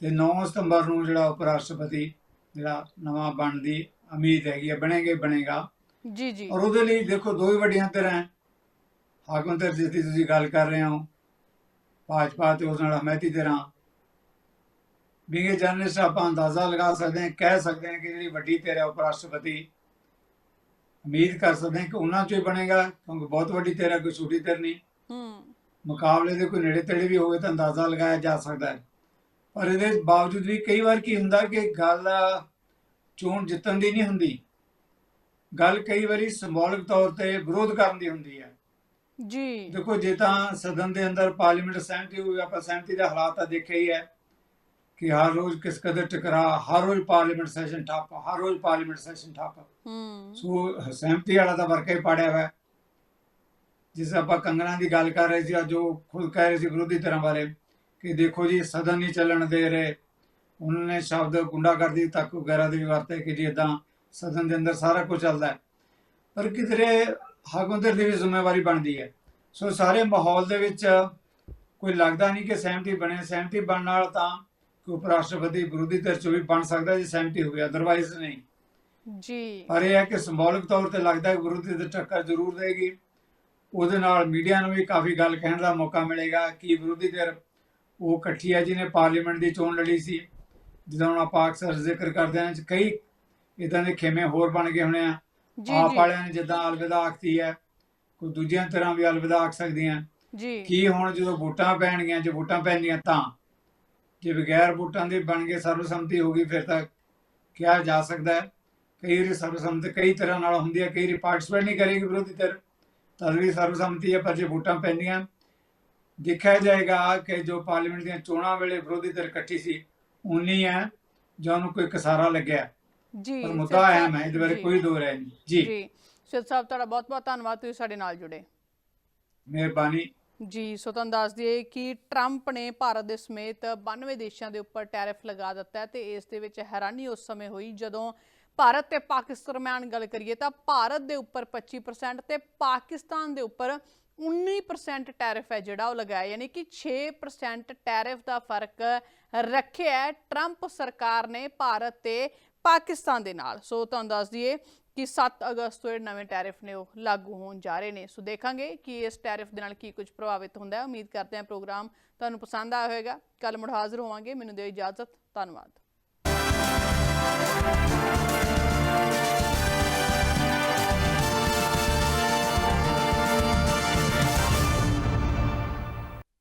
ਤੇ 9 ਸਤੰਬਰ ਨੂੰ ਜਿਹੜਾ ਉਪ ਰਾਸ਼ਟਰਪਤੀ ਜਿਹੜਾ ਨਵਾਂ ਬਣਨ ਦੀ ਉਮੀਦ ਹੈਗੀ ਹੈ ਬਣੇਗਾ ਬਣੇਗਾ। ਜੀ ਜੀ। ਔਰ ਉਹਦੇ ਲਈ ਦੇਖੋ ਦੋ ਹੀ ਵੱਡੀਆਂ ਧਿਰਾਂ ਹੈ। ਹਾਕਮ ਧਿਰ ਜਿਸ ਦੀ ਤੁਸੀਂ ਗੱਲ ਕਰ ਰਹੇ ਹੋ ਭਾਜਪਾ ਤੇ ਉਸ ਨਾਲ ਹਮੈਤੀ ਧਿਰਾਂ। ਬਿਗੇ ਜਰਨਲਿਸਟ ਆਪਾਂ ਅੰਦਾਜ਼ਾ ਲਗਾ ਸਕਦੇ ਹਾਂ ਕਹਿ ਸਕਦੇ ਹਾਂ ਕਿ ਜਿਹੜੀ ਵੱਡੀ ਹੈ ਉਪ ਰਾਸ਼ਟਰਪਤੀ ਉਮੀਦ ਕਰ ਸਕਦੇ ਹਾਂ ਕਿ ਉਹਨਾਂ ਚੋਂ ਹੀ ਬਣੇਗਾ ਕਿਉਂਕਿ ਬਹੁਤ ਵੱਡੀ ਹੈ ਕੋਈ ਛੋਟੀ ਧਿਰ ਨਹੀਂ। ਹੂੰ। ਮੁਕਾਬਲੇ ਦੇ ਕੋਈ ਨੇੜੇ ਤੇੜੇ ਵੀ ਹੋਵੇ ਤਾਂ ਅੰਦਾਜ਼ਾ ਲਗਾਇਆ ਜਾ ਸਕਦਾ ਹੈ। ਪਰ ਇਹਦੇ ਬਾਵਜੂਦ ਵੀ ਕਈ ਵਾਰ ਕੀ ਹੁੰਦਾ ਕਿ ਗੱਲ ਚੋਣ ਜਿੱਤਣ ਦੀ ਨਹੀਂ ਹੁੰਦੀ। ਗੱਲ ਕਈ ਵਾਰੀ ਸਿੰਬੋਲਿਕ ਤੌਰ ਤੇ ਵਿਰੋਧ ਕਰਨ ਦੀ ਹੁੰਦੀ ਹੈ। ਜੀ। ਦੇਖੋ ਜੇ ਤਾਂ ਸਦਨ ਦੇ ਅੰਦਰ ਪਾਰਲੀਮੈਂਟ ਸਹਿਮਤੀ ਹੋਈ ਆਪਾਂ ਸਹਿਮਤੀ ਦਾ ਹਾਲਾਤ ਤਾਂ ਦੇਖਿਆ ਹੀ ਹੈ ਕਿ ਹਰ ਰੋਜ਼ ਕਿਸ ਕਦਰ ਟਕਰਾ ਹਰ ਰੋਜ਼ ਪਾਰਲੀਮੈਂਟ ਸੈਸ਼ਨ ਠੱਪ ਹਰ ਰੋਜ਼ ਪਾਰਲੀਮੈਂਟ ਸੈਸ਼ਨ ਠੱਪ। ਹੂੰ। ਸੋ ਸਹਿਮਤੀ ਵਾਲਾ ਤਾਂ ਵਰਕਾ ਹੀ ਪਾੜਿਆ ਹੋਇਆ। ਜਿਸ ਆਪਾਂ ਕੰਗਣਾ ਦੀ ਗੱਲ ਕਰ ਰਹੇ ਸੀ ਅੱਜ ਉਹ ਖੁਦ ਕਹਿ ਰਹੇ ਸੀ ਵਿਰੋਧੀ ਧਿਰਾਂ ਬਾਰੇ। ਕਿ ਦੇਖੋ ਜੀ ਸਦਨ ਨਹੀਂ ਚੱਲਣ ਦੇ ਰਹੇ। ਉਹਨਾਂ ਨੇ ਸ਼ਬਦ ਗੁੰਡਾਗਰਦੀ ਤੱਕ ਵਗੈਰਾ ਦੇ ਵੀ ਵਰਤੇ ਕਿ ਜੀ ਇਦਾਂ ਸਦਨ ਦੇ ਅੰਦਰ ਸਾਰਾ ਕੁਝ ਚੱਲਦਾ ਪਰ ਕਿਧਰੇ ਹਾਕਮਦਰ ਦੀ ਵੀ ਜ਼ਿੰਮੇਵਾਰੀ ਬਣਦੀ ਹੈ। ਸੋ ਸਾਰੇ ਮਾਹੌਲ ਦੇ ਵਿੱਚ ਕੋਈ ਲੱਗਦਾ ਨਹੀਂ ਕਿ ਸਹਿਮਤੀ ਬਣੇ। ਸਹਿਮਤੀ ਬਣਨ ਨਾਲ ਤਾਂ ਕੋਈ ਉਪ ਰਾਸ਼ਟਰਪਤੀ ਵਿਰੋਧੀ ਧਿਰ ਚੋਂ ਵੀ ਬਣ ਸਕਦਾ ਜੇ ਸਹਿਮਤੀ ਹੋਵੇ ਅਦਰਵਾਈਜ਼ ਨਹੀਂ। ਜੀ। ਪਰ ਇਹ ਹੈ ਕਿ ਸਿੰਬੋਲਿਕ ਤੌਰ ਤੇ ਲੱਗਦਾ ਹੈ ਕਿ ਵਿਰੋਧੀ ਤੇ ਟੱਕਰ ਜ਼ਰੂਰ ਦੇਗੀ। ਉਹਦੇ ਨਾਲ ਮੀਡੀਆ ਨੂੰ ਵੀ ਕਾਫੀ ਗੱਲ ਕਹਿਣ ਦਾ ਮੌਕਾ ਮਿਲੇਗਾ ਕਿ ਵਿਰੋਧੀ ਧਿਰ ਉਹ ਇਕੱਠੀ ਹੈ ਜਿਹਨੇ ਪਾਰਲੀਮੈਂਟ ਦੀ ਚੋਣ ਲੜੀ ਸੀ ਜਦੋਂ ਹੁਣ ਆਪਾਂ ਅਕਸਰ ਜ਼ਿਕਰ ਕਰਦੇ ਹਾਂ ਕਈ ਇਦਾਂ ਦੇ ਖੇਮੇ ਹੋਰ ਬਣ ਗਏ ਹੋਣੇ ਆ। ਜੀ ਆਪ ਜੀ। ਵਾਲਿਆਂ ਨੇ ਜਿੱਦਾਂ ਅਲਵਿਦਾ ਆਖਤੀ ਹੈ ਕੋਈ ਦੂਜੀਆਂ ਤਰ੍ਹਾਂ ਵੀ ਅਲਵਿਦਾ ਆਖ ਸਕਦੀਆਂ। ਜੀ। ਕੀ ਹੁਣ ਜਦੋਂ ਵੋਟਾਂ ਪੈਣਗੀਆਂ ਜੇ ਵੋਟਾਂ ਪੈਣਗੀਆਂ ਤਾਂ? ਜੇ ਬਗੈਰ ਵੋਟਾਂ ਦੇ ਬਣ ਕੇ ਸਰਵਸੰਮਤੀ ਹੋ ਗਈ ਫਿਰ ਤਾਂ ਕਿਹਾ ਜਾ ਸਕਦਾ ਹੈ। ਕਈ ਵਾਰੀ ਸਰਵਸੰਮਤੀ ਕਈ ਤਰ੍ਹਾਂ ਨਾਲ ਹੁੰਦੀ ਹੈ ਕਈ ਵਾਰੀ ਪਾਰਟਿਸਪੇਟ ਨਹੀਂ ਕਰੇਗੀ ਵਿਰੋਧੀ ਧਿਰ। ਤਦ ਵੀ ਸਰਵਸੰਮਤੀ ਹੈ ਪਰ ਜੇ ਵੋਟਾਂ ਪੈਂਦੀਆਂ ਦੇਖਿਆ ਜਾਏਗਾ ਕਿ ਜੋ ਪਾਰਲੀਮੈਂਟ ਦੀਆਂ ਚੋਣਾਂ ਵੇਲੇ ਵਿਰੋਧੀ ਧਿਰ ਇਕੱਠੀ ਸੀ ਉਨੀ ਹੈ ਜੋ ਉਹਨੂੰ ਕੋਈ ਕਸਾਰਾ ਲੱਗਿਆ। ਜੀ ਪਰ ਮੁੱਦਾ ਹੈ ਇਹਦੇ ਬਾਰੇ ਕੋਈ ਦੋ ਰਾਏ ਨਹੀਂ। ਜੀ। ਜੀ ਸਿੱਧ ਸਾਹਿਬ ਤੁਹਾਡਾ ਬਹੁਤ ਬਹੁਤ ਧੰਨਵਾਦ ਤੁਸੀਂ ਸਾਡੇ ਨਾਲ ਜੁੜੇ। ਮਿਹਰਬਾਨੀ। ਜੀ ਸੋ ਤੁਹਾਨੂੰ ਦੱਸ ਦਈਏ ਕਿ ਟਰੰਪ ਨੇ ਭਾਰਤ ਦੇ ਸਮੇਤ 92 ਦੇਸ਼ਾਂ ਦੇ ਉੱਪਰ ਟੈਰਿਫ ਲਗਾ ਦਿੱਤਾ ਤੇ ਇਸ ਦੇ ਵਿੱਚ ਹੈਰਾਨੀ ਉਸ ਸਮੇਂ ਹੋਈ ਜਦੋਂ ਭਾਰਤ ਤੇ ਪਾਕਿਸਤਾਨ ਦਰਮਿਆਨ ਗੱਲ ਕਰੀਏ ਤਾਂ ਭਾਰਤ ਦੇ ਉੱਪਰ 25% ਤੇ ਪਾਕਿਸਤਾਨ ਦੇ ਉੱਪਰ 19% ਟੈਰਿਫ ਹੈ ਜਿਹੜਾ ਉਹ ਲਗਾਇਆ, ਯਾਨੀ ਕਿ 6% ਟੈਰਿਫ ਦਾ ਫ਼ਰਕ ਰੱਖਿਆ ਹੈ 트럼ਪ ਸਰਕਾਰ ਨੇ ਭਾਰਤ ਤੇ ਪਾਕਿਸਤਾਨ ਦੇ ਨਾਲ। ਸੋ ਤੁਹਾਨੂੰ ਦੱਸ ਦਈਏ ਕਿ 7 ਅਗਸਤ ਤੋਂ ਨਵੇਂ ਟੈਰਿਫ ਨੇ ਉਹ ਲਾਗੂ ਹੋਣ ਜਾ ਰਹੇ ਨੇ। ਸੋ ਦੇਖਾਂਗੇ ਕਿ ਇਸ ਟੈਰਿਫ ਦੇ ਨਾਲ ਕੀ ਕੁਝ ਪ੍ਰਭਾਵਿਤ ਹੁੰਦਾ ਹੈ। ਉਮੀਦ ਕਰਦੇ ਹਾਂ ਪ੍ਰੋਗਰਾਮ ਤੁਹਾਨੂੰ ਪਸੰਦ ਆਇਆ ਹੋਵੇਗਾ। ਕੱਲ ਮੁੜ ਹਾਜ਼ਰ ਹੋਵਾਂਗੇ। ਮੈਨੂੰ ਦਿਓ ਇਜਾਜ਼ਤ। ਧੰਨਵਾਦ।